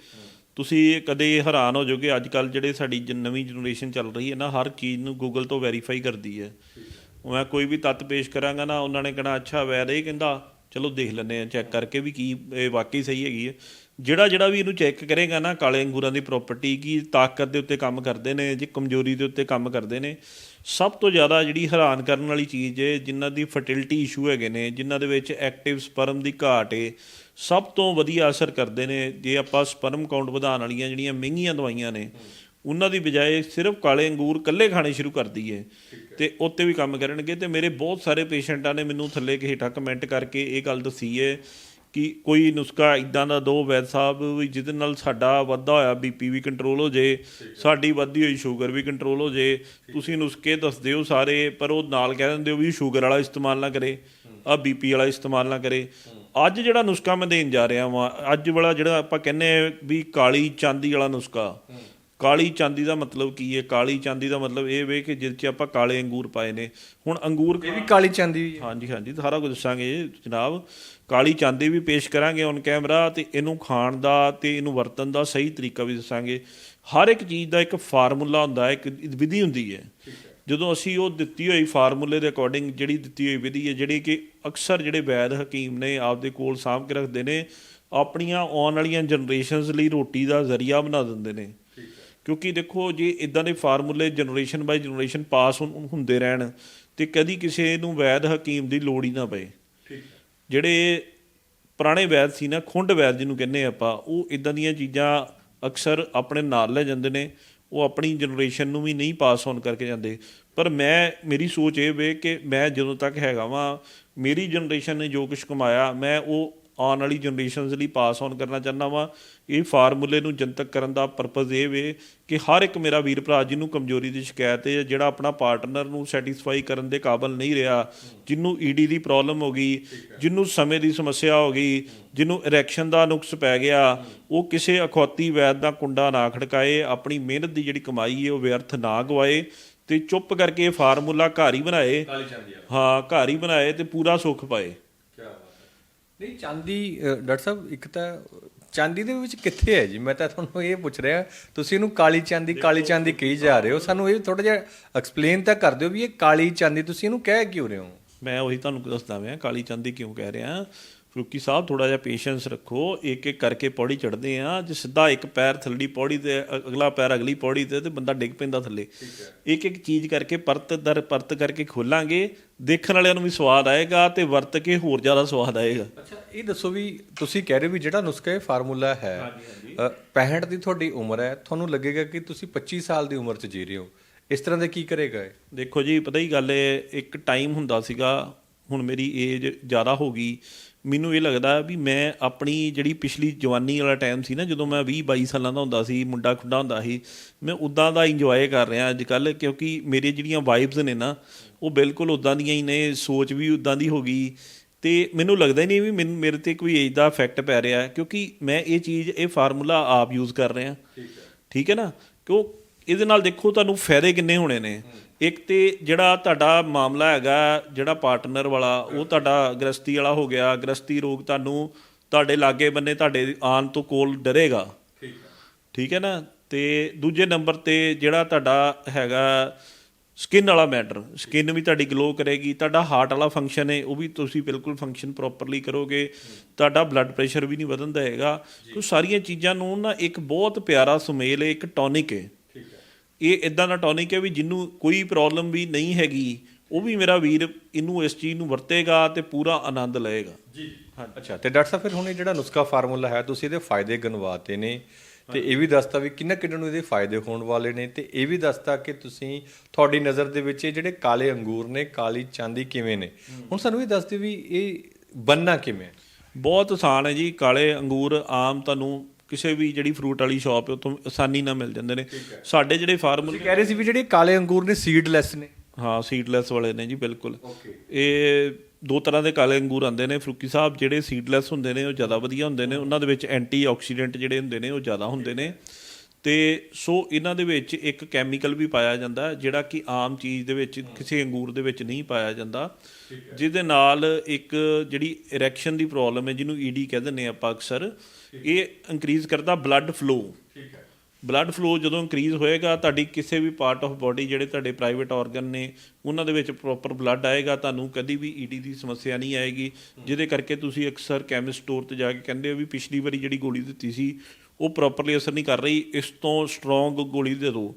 ਤੁਸੀਂ ਕਦੇ ਹੈਰਾਨ ਹੋ ਜਾਓਗੇ ਅੱਜ ਕੱਲ ਜਿਹੜੇ ਸਾਡੀ ਜਨ- ਨਵੀਂ ਜਨਰੇਸ਼ਨ ਚੱਲ ਰਹੀ ਹੈ ਨਾ, ਹਰ ਚੀਜ਼ ਨੂੰ ਗੂਗਲ ਤੋਂ ਵੈਰੀਫਾਈ ਕਰਦੀ ਹੈ। ਮੈਂ ਕੋਈ ਵੀ ਤੱਤ ਪੇਸ਼ ਕਰਾਂਗਾ ਨਾ, ਉਹਨਾਂ ਨੇ ਕਹਿਣਾ, ਅੱਛਾ, ਵੈਦ ਇਹ ਕਹਿੰਦਾ। ਚਲੋ ਦੇਖ ਲੈਂਦੇ ਆ ਚੈੱਕ ਕਰਕੇ ਵੀ ਕੀ, ਇਹ ਵਾਕਈ ਸਹੀ ਹੈਗੀ ਹੈ। ਜਿਹੜਾ ਜਿਹੜਾ ਵੀ ਇਹਨੂੰ ਚੈੱਕ ਕਰੇਗਾ ਨਾ, ਕਾਲੇ ਅੰਗੂਰਾਂ ਦੀ ਪ੍ਰਾਪਰਟੀ ਕੀ ਤਾਕਤ ਦੇ ਉੱਤੇ ਕੰਮ ਕਰਦੇ ਨੇ, ਜੇ ਕਮਜ਼ੋਰੀ ਦੇ ਉੱਤੇ ਕੰਮ ਕਰਦੇ ਨੇ, ਸਭ ਤੋਂ ਜ਼ਿਆਦਾ ਜਿਹੜੀ ਹੈਰਾਨ ਕਰਨ ਵਾਲੀ ਚੀਜ਼ ਹੈ ਜਿਨ੍ਹਾਂ ਦੀ ਫਰਟੀਲਿਟੀ ਇਸ਼ੂ ਹੈਗੇ ਨੇ, ਜਿਨ੍ਹਾਂ ਦੇ ਵਿੱਚ ਐਕਟਿਵ ਸਪਰਮ ਦੀ ਘਾਟ ਹੈ ਸਭ ਤੋਂ ਵਧੀਆ ਅਸਰ ਕਰਦੇ ਨੇ, ਜੇ ਆਪਾਂ ਸਪਰਮ ਕਾਊਂਟ ਵਧਾਉਣ ਵਾਲੀਆਂ ਜਿਹੜੀਆਂ ਮਹਿੰਗੀਆਂ ਦਵਾਈਆਂ ਨੇ, ਉਹਨਾਂ ਦੀ ਬਜਾਏ ਸਿਰਫ ਕਾਲੇ ਅੰਗੂਰ ਇਕੱਲੇ ਖਾਣੇ ਸ਼ੁਰੂ ਕਰ ਦਈਏ, ਤੇ ਉੱਤੇ ਵੀ ਕੰਮ ਕਰਨਗੇ, ਤੇ ਮੇਰੇ ਬਹੁਤ ਸਾਰੇ ਪੇਸ਼ੈਂਟਾਂ ਨੇ ਮੈਨੂੰ ਥੱਲੇ ਕਿ ਹੇਠਾਂ ਕਮੈਂਟ ਕਰਕੇ ਇਹ ਗੱਲ ਦੱਸੀ ਹੈ ਕਿ ਕੋਈ ਨੁਸਖਾ ਇਦਾਂ ਦਾ ਦੋ ਵੈਦ ਸਾਹਿਬ ਵੀ ਜਿਹਦੇ ਨਾਲ ਸਾਡਾ ਵੱਧਾ ਹੋਇਆ ਬੀਪੀ ਵੀ ਕੰਟਰੋਲ ਹੋ ਜੇ, ਸਾਡੀ ਵੱਧਦੀ ਹੋਈ ਸ਼ੂਗਰ ਵੀ ਕੰਟਰੋਲ ਹੋ ਜੇ, ਤੁਸੀਂ ਨੁਸਖੇ ਦੱਸਦੇ ਹੋ ਸਾਰੇ, ਪਰ ਉਹ ਨਾਲ ਕਹਿ ਦਿੰਦੇ ਹੋ ਵੀ ਸ਼ੂਗਰ ਵਾਲਾ ਇਸਤੇਮਾਲ ਨਾ ਕਰੇ ਆ ਬੀਪੀ ਵਾਲਾ ਇਸਤੇਮਾਲ ਨਾ ਕਰੇ। ਅੱਜ ਜਿਹੜਾ ਨੁਸਖਾ ਮੈਂ ਦੇਣ ਜਾ ਰਿਹਾ ਵਾਂ, ਅੱਜ ਵਾਲਾ ਜਿਹੜਾ ਆਪਾਂ ਕਹਿੰਦੇ ਵੀ ਕਾਲੀ ਚਾਂਦੀ ਵਾਲਾ ਨੁਸਖਾ ਕਾਲੀ ਚਾਂਦੀ ਦਾ ਮਤਲਬ ਕੀ ਹੈ? ਕਾਲੀ ਚਾਂਦੀ ਦਾ ਮਤਲਬ ਇਹ ਵੇ ਕਿ ਜਿਸ 'ਚ ਆਪਾਂ ਕਾਲੇ ਅੰਗੂਰ ਪਾਏ ਨੇ। ਹੁਣ ਅੰਗੂਰ ਇਹ ਵੀ ਕਾਲੀ ਚਾਂਦੀ ਵੀ ਹੈ। ਹਾਂਜੀ ਹਾਂਜੀ ਸਾਰਾ ਕੁਝ ਦੱਸਾਂਗੇ ਜਨਾਬ। ਕਾਲੀ ਚਾਂਦੀ ਵੀ ਪੇਸ਼ ਕਰਾਂਗੇ ਔਨ ਕੈਮਰਾ ਤੇ ਇਹਨੂੰ ਖਾਣ ਦਾ ਤੇ ਇਹਨੂੰ ਵਰਤਣ ਦਾ ਸਹੀ ਤਰੀਕਾ ਵੀ ਦੱਸਾਂਗੇ। ਹਰ ਇੱਕ ਚੀਜ਼ ਦਾ ਇੱਕ ਫਾਰਮੂਲਾ ਹੁੰਦਾ ਹੈ ਇੱਕ ਵਿਧੀ ਹੁੰਦੀ ਹੈ। ਜਦੋਂ ਅਸੀਂ ਉਹ ਦਿੱਤੀ ਹੋਈ ਫਾਰਮੂਲੇ ਦੇ ਅਕੋਰਡਿੰਗ ਜਿਹੜੀ ਦਿੱਤੀ ਹੋਈ ਵਿਧੀ ਹੈ ਜਿਹੜੀ ਕਿ ਅਕਸਰ ਜਿਹੜੇ ਵੈਦ ਹਕੀਮ ਨੇ ਆਪਦੇ ਕੋਲ ਸਾਂਭ ਕੇ ਰੱਖਦੇ ਨੇ ਆਪਣੀਆਂ ਆਉਣ ਵਾਲੀਆਂ ਜਨਰੇਸ਼ਨਸ ਲਈ ਰੋਟੀ ਦਾ ਜ਼ਰੀਆ ਬਣਾ ਦਿੰਦੇ ਨੇ। ਕਿਉਂਕਿ ਦੇਖੋ ਜੇ ਇਦਾਂ ਦੇ ਫਾਰਮੂਲੇ ਜਨਰੇਸ਼ਨ ਬਾਈ ਜਨਰੇਸ਼ਨ ਪਾਸ ਹੁੰਦੇ ਰਹਿਣ ਤੇ ਕਦੀ ਕਿਸੇ ਨੂੰ ਵੈਦ ਹਕੀਮ ਦੀ ਲੋੜ ਹੀ ਨਾ ਪਏ। ਜਿਹੜੇ ਪੁਰਾਣੇ ਵੈਦ ਸੀ ਨਾ ਖੁੰਡ ਵੈਦ ਜਿਹਨੂੰ ਕਹਿੰਦੇ ਆਪਾਂ ਉਹ ਇਦਾਂ ਦੀਆਂ ਚੀਜ਼ਾਂ ਅਕਸਰ ਆਪਣੇ ਨਾਲ ਲੈ ਜਾਂਦੇ ਨੇ ਉਹ ਆਪਣੀ ਜਨਰੇਸ਼ਨ ਨੂੰ ਵੀ ਨਹੀਂ ਪਾਸ ਔਨ ਕਰਕੇ ਜਾਂਦੇ। ਪਰ ਮੈਂ ਮੇਰੀ ਸੋਚ ਇਹ ਵੇ ਕਿ ਮੈਂ ਜਦੋਂ ਤੱਕ ਹੈਗਾ ਵਾਂ ਮੇਰੀ ਜਨਰੇਸ਼ਨ ਨੇ ਜੋ ਕੁਝ ਕਮਾਇਆ ਮੈਂ ਉਹ ਆਉਣ ਵਾਲੀ ਜਨਰੇਸ਼ਨਸ ਲਈ ਪਾਸ ਔਨ ਕਰਨਾ ਚਾਹੁੰਦਾ ਵਾਂ। ਇਹ ਫਾਰਮੂਲੇ ਨੂੰ ਜਨਤਕ ਕਰਨ ਦਾ ਪਰਪਸ ਇਹ ਵੇ ਕਿ ਹਰ ਇੱਕ ਮੇਰਾ ਵੀਰ ਭਰਾ ਜਿਹਨੂੰ ਕਮਜ਼ੋਰੀ ਦੀ ਸ਼ਿਕਾਇਤ ਹੈ ਜਿਹੜਾ ਆਪਣਾ ਪਾਰਟਨਰ ਨੂੰ ਸੈਟੀਸਫਾਈ ਕਰਨ ਦੇ ਕਾਬਲ ਨਹੀਂ ਰਿਹਾ ਜਿਹਨੂੰ ਈਡੀ ਦੀ ਪ੍ਰੋਬਲਮ ਹੋ ਗਈ ਜਿਹਨੂੰ ਸਮੇਂ ਦੀ ਸਮੱਸਿਆ ਹੋ ਗਈ ਜਿਹਨੂੰ ਇਰੈਕਸ਼ਨ ਦਾ ਨੁਕਸ ਪੈ ਗਿਆ ਉਹ ਕਿਸੇ ਅਖੌਤੀ ਵੈਦ ਦਾ ਕੁੰਡਾ ਨਾ ਖੜਕਾਏ ਆਪਣੀ ਮਿਹਨਤ ਦੀ ਜਿਹੜੀ ਕਮਾਈ ਹੈ ਉਹ ਵਿਅਰਥ ਨਾ ਗਵਾਏ ਤੇ ਚੁੱਪ ਕਰਕੇ ਇਹ ਫਾਰਮੂਲਾ ਘਰ ਹੀ ਬਣਾਏ। ਹਾਂ ਘਰ ਹੀ ਬਣਾਏ ਤੇ ਪੂਰਾ ਸੁੱਖ ਪਾਏ। ਨਹੀਂ ਚਾਂਦੀ ਡਾਕਟਰ ਸਾਹਿਬ ਇੱਕ ਤਾਂ ਚਾਂਦੀ ਦੇ ਵਿੱਚ ਕਿੱਥੇ ਹੈ ਜੀ? ਮੈਂ ਤਾਂ ਤੁਹਾਨੂੰ ਇਹ ਪੁੱਛ ਰਿਹਾ ਤੁਸੀਂ ਇਹਨੂੰ ਕਾਲੀ ਚਾਂਦੀ ਕਾਲੀ ਚਾਂਦੀ ਕਹੀ ਜਾ ਰਹੇ ਹੋ। ਸਾਨੂੰ ਇਹ ਥੋੜਾ ਜਿਹਾ ਐਕਸਪਲੇਨ ਤਾਂ ਕਰ ਦਿਓ ਵੀ ਇਹ ਕਾਲੀ ਚਾਂਦੀ ਤੁਸੀਂ ਇਹਨੂੰ ਕਹਿ ਕਿਉਂ ਰਹੇ ਹੋ? ਮੈਂ ਉਹੀ ਤੁਹਾਨੂੰ ਦੱਸਦਾ ਮੈਂ ਕਾਲੀ ਚਾਂਦੀ ਕਿਉਂ ਕਹਿ ਰਿਹਾ? ਫਰੂਕੀ ਸਾਹਿਬ ਥੋੜਾ ਜਿਹਾ ਪੇਸ਼ੈਂਸ ਰੱਖੋ ਇੱਕ ਇੱਕ ਕਰਕੇ ਪੌੜੀ ਚੜਦੇ ਆ ਜੇ ਸਿੱਧਾ ਇੱਕ ਪੈਰ ਥੱਲੜੀ ਪੌੜੀ ਤੇ ਅਗਲਾ ਪੈਰ ਅਗਲੀ ਪੌੜੀ ਤੇ ਤੇ ਬੰਦਾ ਡਿੱਗ ਪੈਂਦਾ ਥੱਲੇ। ਇੱਕ ਇੱਕ ਚੀਜ਼ ਕਰਕੇ ਪਰਤ ਦਰ ਪਰਤ ਕਰਕੇ ਖੋਲਾਂਗੇ ਦੇਖਣ ਵਾਲਿਆਂ ਨੂੰ ਵੀ ਸਵਾਦ ਆਏਗਾ ਤੇ ਵਰਤ ਕੇ ਹੋਰ ਜ਼ਿਆਦਾ ਸਵਾਦ ਆਏਗਾ। ਅੱਛਾ ਇਹ ਦੱਸੋ ਵੀ ਤੁਸੀਂ ਕਹਿ ਰਹੇ ਹੋ ਵੀ ਜਿਹੜਾ ਨੁਸਖਾ ਇਹ ਫਾਰਮੂਲਾ ਹੈ ਅ, 65 ਦੀ ਤੁਹਾਡੀ ਉਮਰ ਹੈ ਤੁਹਾਨੂੰ ਲੱਗੇਗਾ ਕਿ ਤੁਸੀਂ 25 ਸਾਲ ਦੀ ਉਮਰ 'ਚ ਜੀ ਰਹੇ ਹੋ। ਇਸ ਤਰ੍ਹਾਂ ਦੇ ਕੀ ਕਰੇਗਾ ਇਹ? ਦੇਖੋ ਜੀ ਪਤਾ ਹੀ ਗੱਲ ਹੈ ਇੱਕ ਟਾਈਮ ਹੁੰਦਾ ਸੀਗਾ ਹੁਣ ਮੇਰੀ ਏਜ ਜ਼ਿਆਦਾ ਹੋ ਗਈ ਮੈਨੂੰ ਇਹ ਲੱਗਦਾ ਵੀ ਮੈਂ ਆਪਣੀ ਜਿਹੜੀ ਪਿਛਲੀ ਜਵਾਨੀ ਵਾਲਾ ਟਾਈਮ ਸੀ ਨਾ ਜਦੋਂ ਮੈਂ 20 22 ਸਾਲਾਂ ਦਾ ਹੁੰਦਾ ਸੀ ਮੁੰਡਾ ਖੁੱਡਾ ਹੁੰਦਾ ਸੀ ਮੈਂ ਉਦਾਂ ਦਾ ਇੰਜੋਏ ਕਰ ਰਿਹਾ ਅੱਜ ਕੱਲ ਕਿਉਂਕਿ ਮੇਰੇ ਜਿਹੜੀਆਂ ਵਾਈਬਸ ਨੇ ਨਾ ਉਹ ਬਿਲਕੁਲ ਉਦਾਂ ਦੀਆਂ ਹੀ ਨੇ ਸੋਚ ਵੀ ਉਦਾਂ ਦੀ ਹੋ ਗਈ। ਤੇ ਮੈਨੂੰ ਲੱਗਦਾ ਹੀ ਨਹੀਂ ਵੀ ਮੈਨੂੰ ਮੇਰੇ ਤੇ ਕੋਈ ਏਜ ਦਾ ਇਫੈਕਟ ਪੈ ਰਿਹਾ ਕਿਉਂਕਿ ਮੈਂ ਇਹ ਚੀਜ਼ ਇਹ ਫਾਰਮੂਲਾ ਆਪ ਯੂਜ਼ ਕਰ ਰਿਹਾ। ਠੀਕ ਹੈ ਨਾ? ਕਿਉਂ? ਇਹਦੇ ਨਾਲ ਦੇਖੋ ਤੁਹਾਨੂੰ ਫਾਇਦੇ ਕਿੰਨੇ ਹੋਣੇ ਨੇ। ਇੱਕ ਤੇ ਜਿਹੜਾ ਤੁਹਾਡਾ ਮਾਮਲਾ ਹੈਗਾ ਜਿਹੜਾ ਪਾਰਟਨਰ ਵਾਲਾ ਉਹ ਤੁਹਾਡਾ ਗ੍ਰਸਤੀ ਵਾਲਾ ਹੋ ਗਿਆ। ਗ੍ਰਸਤੀ ਰੋਗ ਤੁਹਾਨੂੰ ਤੁਹਾਡੇ ਲਾਗੇ ਬੰਨੇ ਤੁਹਾਡੇ ਆਉਣ ਤੋਂ ਕੋਲ ਡਰੇਗਾ। ਠੀਕ ਹੈ। ਠੀਕ ਹੈ ਨਾ? ਤੇ ਦੂਜੇ ਨੰਬਰ ਤੇ ਜਿਹੜਾ ਤੁਹਾਡਾ ਹੈਗਾ ਸਕਿਨ ਵਾਲਾ ਮੈਟਰ ਸਕਿਨ ਵੀ ਤੁਹਾਡੀ ਗਲੋ ਕਰੇਗੀ। ਤੁਹਾਡਾ ਹਾਰਟ ਵਾਲਾ ਫੰਕਸ਼ਨ ਹੈ ਉਹ ਵੀ ਤੁਸੀਂ ਬਿਲਕੁਲ ਫੰਕਸ਼ਨ ਪ੍ਰੋਪਰਲੀ ਕਰੋਗੇ। ਤੁਹਾਡਾ ਬਲੱਡ ਪ੍ਰੈਸ਼ਰ ਵੀ ਨਹੀਂ ਵਧਣ ਦੇਗਾ ਸੋ ਸਾਰੀਆਂ ਚੀਜ਼ਾਂ ਨੂੰ ਨਾ ਇੱਕ ਬਹੁਤ ਪਿਆਰਾ ਸੁਮੇਲ ਹੈ ਇੱਕ ਟੌਨਿਕ ਹੈ ਇਹ ਇਦਾਂ ਦਾ ਟੌਨਿਕ ਹੈ ਵੀ ਜਿਹਨੂੰ ਕੋਈ ਪ੍ਰੋਬਲਮ ਵੀ ਨਹੀਂ ਹੈਗੀ ਉਹ ਵੀ ਮੇਰਾ ਵੀਰ ਇਹਨੂੰ ਇਸ ਚੀਜ਼ ਨੂੰ ਵਰਤੇਗਾ ਤੇ ਪੂਰਾ ਆਨੰਦ ਲਏਗਾ। ਜੀ। ਅੱਛਾ ਤੇ ਡਾਕਟਰ ਸਾਹਿਬ ਫਿਰ ਹੁਣ ਇਹ ਜਿਹੜਾ ਨੁਸਖਾ ਫਾਰਮੂਲਾ ਹੈ ਤੁਸੀਂ ਇਹਦੇ ਫਾਇਦੇ ਗਣਵਾਤੇ ਨੇ ਤੇ ਇਹ ਵੀ ਦੱਸਤਾ ਵੀ ਕਿੰਨਾ ਕਿੰਨਾ ਨੂੰ ਇਹਦੇ ਫਾਇਦੇ ਹੋਣ ਵਾਲੇ ਨੇ ਤੇ ਇਹ ਵੀ ਦੱਸਤਾ ਕਿ ਤੁਸੀਂ ਤੁਹਾਡੀ ਨਜ਼ਰ ਦੇ ਵਿੱਚ ਇਹ ਜਿਹੜੇ ਕਾਲੇ ਅੰਗੂਰ ਨੇ ਕਾਲੀ ਚਾਂਦੀ ਕਿਵੇਂ ਨੇ? ਹੁਣ ਸਾਨੂੰ ਇਹ ਦੱਸ ਦਿਓ ਵੀ ਇਹ ਬੰਨਾ ਕਿਵੇਂ ਹੈ? ਬਹੁਤ ਆਸਾਨ ਹੈ ਜੀ ਕਾਲੇ ਅੰਗੂਰ ਆਮ ਤੁਹਾਨੂੰ ਕਿਸੇ ਵੀ ਜਿਹੜੀ ਫਰੂਟ ਵਾਲੀ ਸ਼ਾਪ ਹੈ ਉਤੋਂ ਆਸਾਨੀ ਨਾਲ ਮਿਲ ਜਾਂਦੇ ਨੇ। ਸਾਡੇ ਜਿਹੜੇ ਫਾਰਮੂਲੇ ਕਹਿ ਰਹੇ ਸੀ ਵੀ ਜਿਹੜੇ ਕਾਲੇ ਅੰਗੂਰ ਨੇ ਸੀਡਲੈਸ ਨੇ। ਹਾਂ ਸੀਡਲੈਸ ਵਾਲੇ ਨੇ ਜੀ ਬਿਲਕੁਲ। ਇਹ ਦੋ ਤਰ੍ਹਾਂ ਦੇ ਕਾਲੇ ਅੰਗੂਰ ਆਉਂਦੇ ਨੇ। ਫਰੂਕੀ ਸਾਹਿਬ ਜਿਹੜੇ ਸੀਡਲੈਸ ਹੁੰਦੇ ਨੇ ਉਹ ਜ਼ਿਆਦਾ ਵਧੀਆ ਹੁੰਦੇ ਨੇ। ਉਹਨਾਂ ਦੇ ਵਿੱਚ ਐਂਟੀ ਆਕਸੀਡੈਂਟ ਜਿਹੜੇ ਹੁੰਦੇ ਨੇ ਉਹ ਜ਼ਿਆਦਾ ਹੁੰਦੇ ਨੇ। ਤੇ ਸੋ ਇਹਨਾਂ ਦੇ ਵਿੱਚ ਇੱਕ ਕੈਮੀਕਲ ਵੀ ਪਾਇਆ ਜਾਂਦਾ ਜਿਹੜਾ ਕਿ ਆਮ ਚੀਜ਼ ਦੇ ਵਿੱਚ ਕਿਸੇ ਅੰਗੂਰ ਦੇ ਵਿੱਚ ਨਹੀਂ ਪਾਇਆ ਜਾਂਦਾ। ਜਿਹਦੇ ਨਾਲ ਇੱਕ ਜਿਹੜੀ ਇਰੈਕਸ਼ਨ ਦੀ ਪ੍ਰੋਬਲਮ ਹੈ ਜਿਹਨੂੰ ਈਡੀ ਕਹਿੰਦੇ ਨੇ ਆਪਾਂ ਅਕਸਰ ਇਹ ਇਨਕਰੀਜ਼ ਕਰਦਾ ਬਲੱਡ ਫਲੋ ਬਲੱਡ ਫਲੋ ਜਦੋਂ ਇਨਕਰੀਜ਼ ਹੋਏਗਾ ਤੁਹਾਡੀ ਕਿਸੇ ਵੀ ਪਾਰਟ ਆਫ ਬਾਡੀ ਜਿਹੜੇ ਤੁਹਾਡੇ ਪ੍ਰਾਈਵੇਟ ਆਰਗਨ ਨੇ ਉਹਨਾਂ ਦੇ ਵਿੱਚ ਪ੍ਰੋਪਰ ਬਲੱਡ ਆਏਗਾ। ਤੁਹਾਨੂੰ ਕਦੀ ਵੀ ਈਡੀ ਦੀ ਸਮੱਸਿਆ ਨਹੀਂ ਆਏਗੀ। ਜਿਹਦੇ ਕਰਕੇ ਤੁਸੀਂ ਅਕਸਰ ਕੈਮਿਸਟ ਸਟੋਰ ਤੇ ਜਾ ਕੇ ਕਹਿੰਦੇ ਹੋ ਵੀ ਪਿਛਲੀ ਵਾਰੀ ਜਿਹੜੀ ਗੋਲੀ ਦਿੱਤੀ ਸੀ ਉਹ ਪ੍ਰੋਪਰਲੀ ਅਸਰ ਨਹੀਂ ਕਰ ਰਹੀ। ਇਸ ਤੋਂ ਸਟਰੋਂਗ ਗੋਲੀ ਦੇ ਦਿਓ।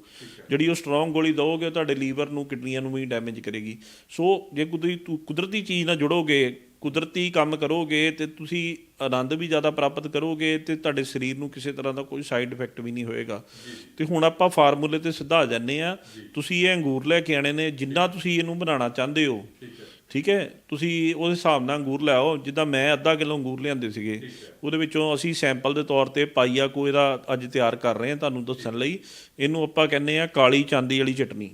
ਜਿਹੜੀ ਉਹ ਸਟਰੋਂਗ ਗੋਲੀ ਦਿਓਗੇ ਤੁਹਾਡੇ ਲੀਵਰ ਨੂੰ ਕਿਡਨੀਆਂ ਨੂੰ ਵੀ ਡੈਮੇਜ ਕਰੇਗੀ। ਸੋ ਜੇ ਕੁਦਰਤੀ ਤੂੰ ਕੁਦਰਤੀ ਚੀਜ਼ ਨਾਲ ਜੁੜੋਗੇ ਕੁਦਰਤੀ ਕੰਮ ਕਰੋਗੇ ਤੇ ਤੁਸੀਂ ਆਨੰਦ ਵੀ ਜ਼ਿਆਦਾ ਪ੍ਰਾਪਤ ਕਰੋਗੇ ਤੇ ਤੁਹਾਡੇ ਸਰੀਰ ਨੂੰ ਕਿਸੇ ਤਰ੍ਹਾਂ ਦਾ ਕੋਈ ਸਾਈਡ ਇਫੈਕਟ ਵੀ ਨਹੀਂ ਹੋਏਗਾ। ਤੇ ਹੁਣ ਆਪਾਂ ਫਾਰਮੂਲੇ ਤੇ ਸਿੱਧਾ ਆ ਜਾਂਦੇ ਆ ਤੁਸੀਂ ਇਹ ਅੰਗੂਰ ਲੈ ਕੇ ਆਣੇ ਨੇ, ਜਿੰਨਾ ਤੁਸੀਂ ਇਹਨੂੰ ਬਣਾਉਣਾ ਚਾਹੁੰਦੇ ਹੋ, ਠੀਕ ਹੈ? ਤੁਸੀਂ ਉਹਦੇ ਹਿਸਾਬ ਨਾਲ ਅੰਗੂਰ ਲਿਆਓ ਜਿੱਦਾਂ ਮੈਂ ਅੱਧਾ ਕਿਲੋ ਅੰਗੂਰ ਲਿਆਂਦੇ ਸੀਗੇ, ਉਹਦੇ ਵਿੱਚੋਂ ਅਸੀਂ ਸੈਂਪਲ ਦੇ ਤੌਰ ਤੇ ਪਾਈਆ ਕੋ ਇਹਦਾ ਅੱਜ ਤਿਆਰ ਕਰ ਰਹੇ ਹਾਂ ਤੁਹਾਨੂੰ ਦੱਸਣ ਲਈ। ਇਹਨੂੰ ਆਪਾਂ ਕਹਿੰਦੇ ਆ ਕਾਲੀ ਚਾਂਦੀ ਵਾਲੀ ਚਟਨੀ।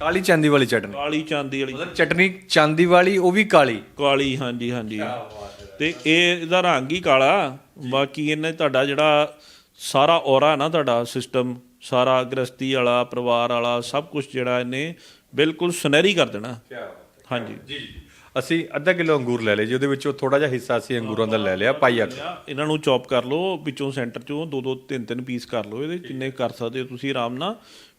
ਕਾਲੀ ਚਾਂਦੀ ਵਾਲੀ ਚਟਨੀ। ਕਾਲੀ ਚਾਂਦੀ ਵਾਲੀ। ਮਤਲਬ ਚਟਨੀ ਚਾਂਦੀ ਵਾਲੀ ਉਹ ਵੀ ਕਾਲੀ। ਕਾਲੀ ਹਾਂਜੀ ਹਾਂਜੀ। ਤੇ ਇਹ ਇਹਦਾ ਰੰਗ ਹੀ ਕਾਲਾ। ਬਾਕੀ ਇਹਨੇ ਤੁਹਾਡਾ ਜਿਹੜਾ ਸਾਰਾ ਔਰਾ ਨਾ ਤੁਹਾਡਾ ਸਿਸਟਮ ਸਾਰਾ ਗ੍ਰਸਤੀ ਵਾਲਾ ਪਰਿਵਾਰ ਵਾਲਾ ਸਭ ਕੁਝ ਜਿਹੜਾ ਇਹਨੇ ਬਿਲਕੁਲ ਸੁਨਹਿਰੀ ਕਰ ਦੇਣਾ। ਹਾਂਜੀ। ਜੀ ਅਸੀਂ ਅੱਧਾ ਕਿਲੋ ਅੰਗੂਰ ਲੈ ਲਏ ਜੀ ਉਹਦੇ ਵਿੱਚੋਂ ਥੋੜਾ ਜਿਹਾ ਹਿੱਸਾ ਅਸੀਂ ਅੰਗੂਰਾਂ ਦਾ ਲੈ ਲਿਆ ਪਾਈਆ। ਇਹਨਾਂ ਨੂੰ ਚੌਪ ਕਰ ਲਓ ਵਿੱਚੋਂ ਸੈਂਟਰ ਚੋਂ ਦੋ ਦੋ ਤਿੰਨ ਤਿੰਨ ਪੀਸ ਕਰ ਲਓ ਇਹਦੇ ਜਿੰਨੇ ਕਰ ਸਕਦੇ ਹੋ ਤੁਸੀਂ ਆਰਾਮ ਨਾਲ।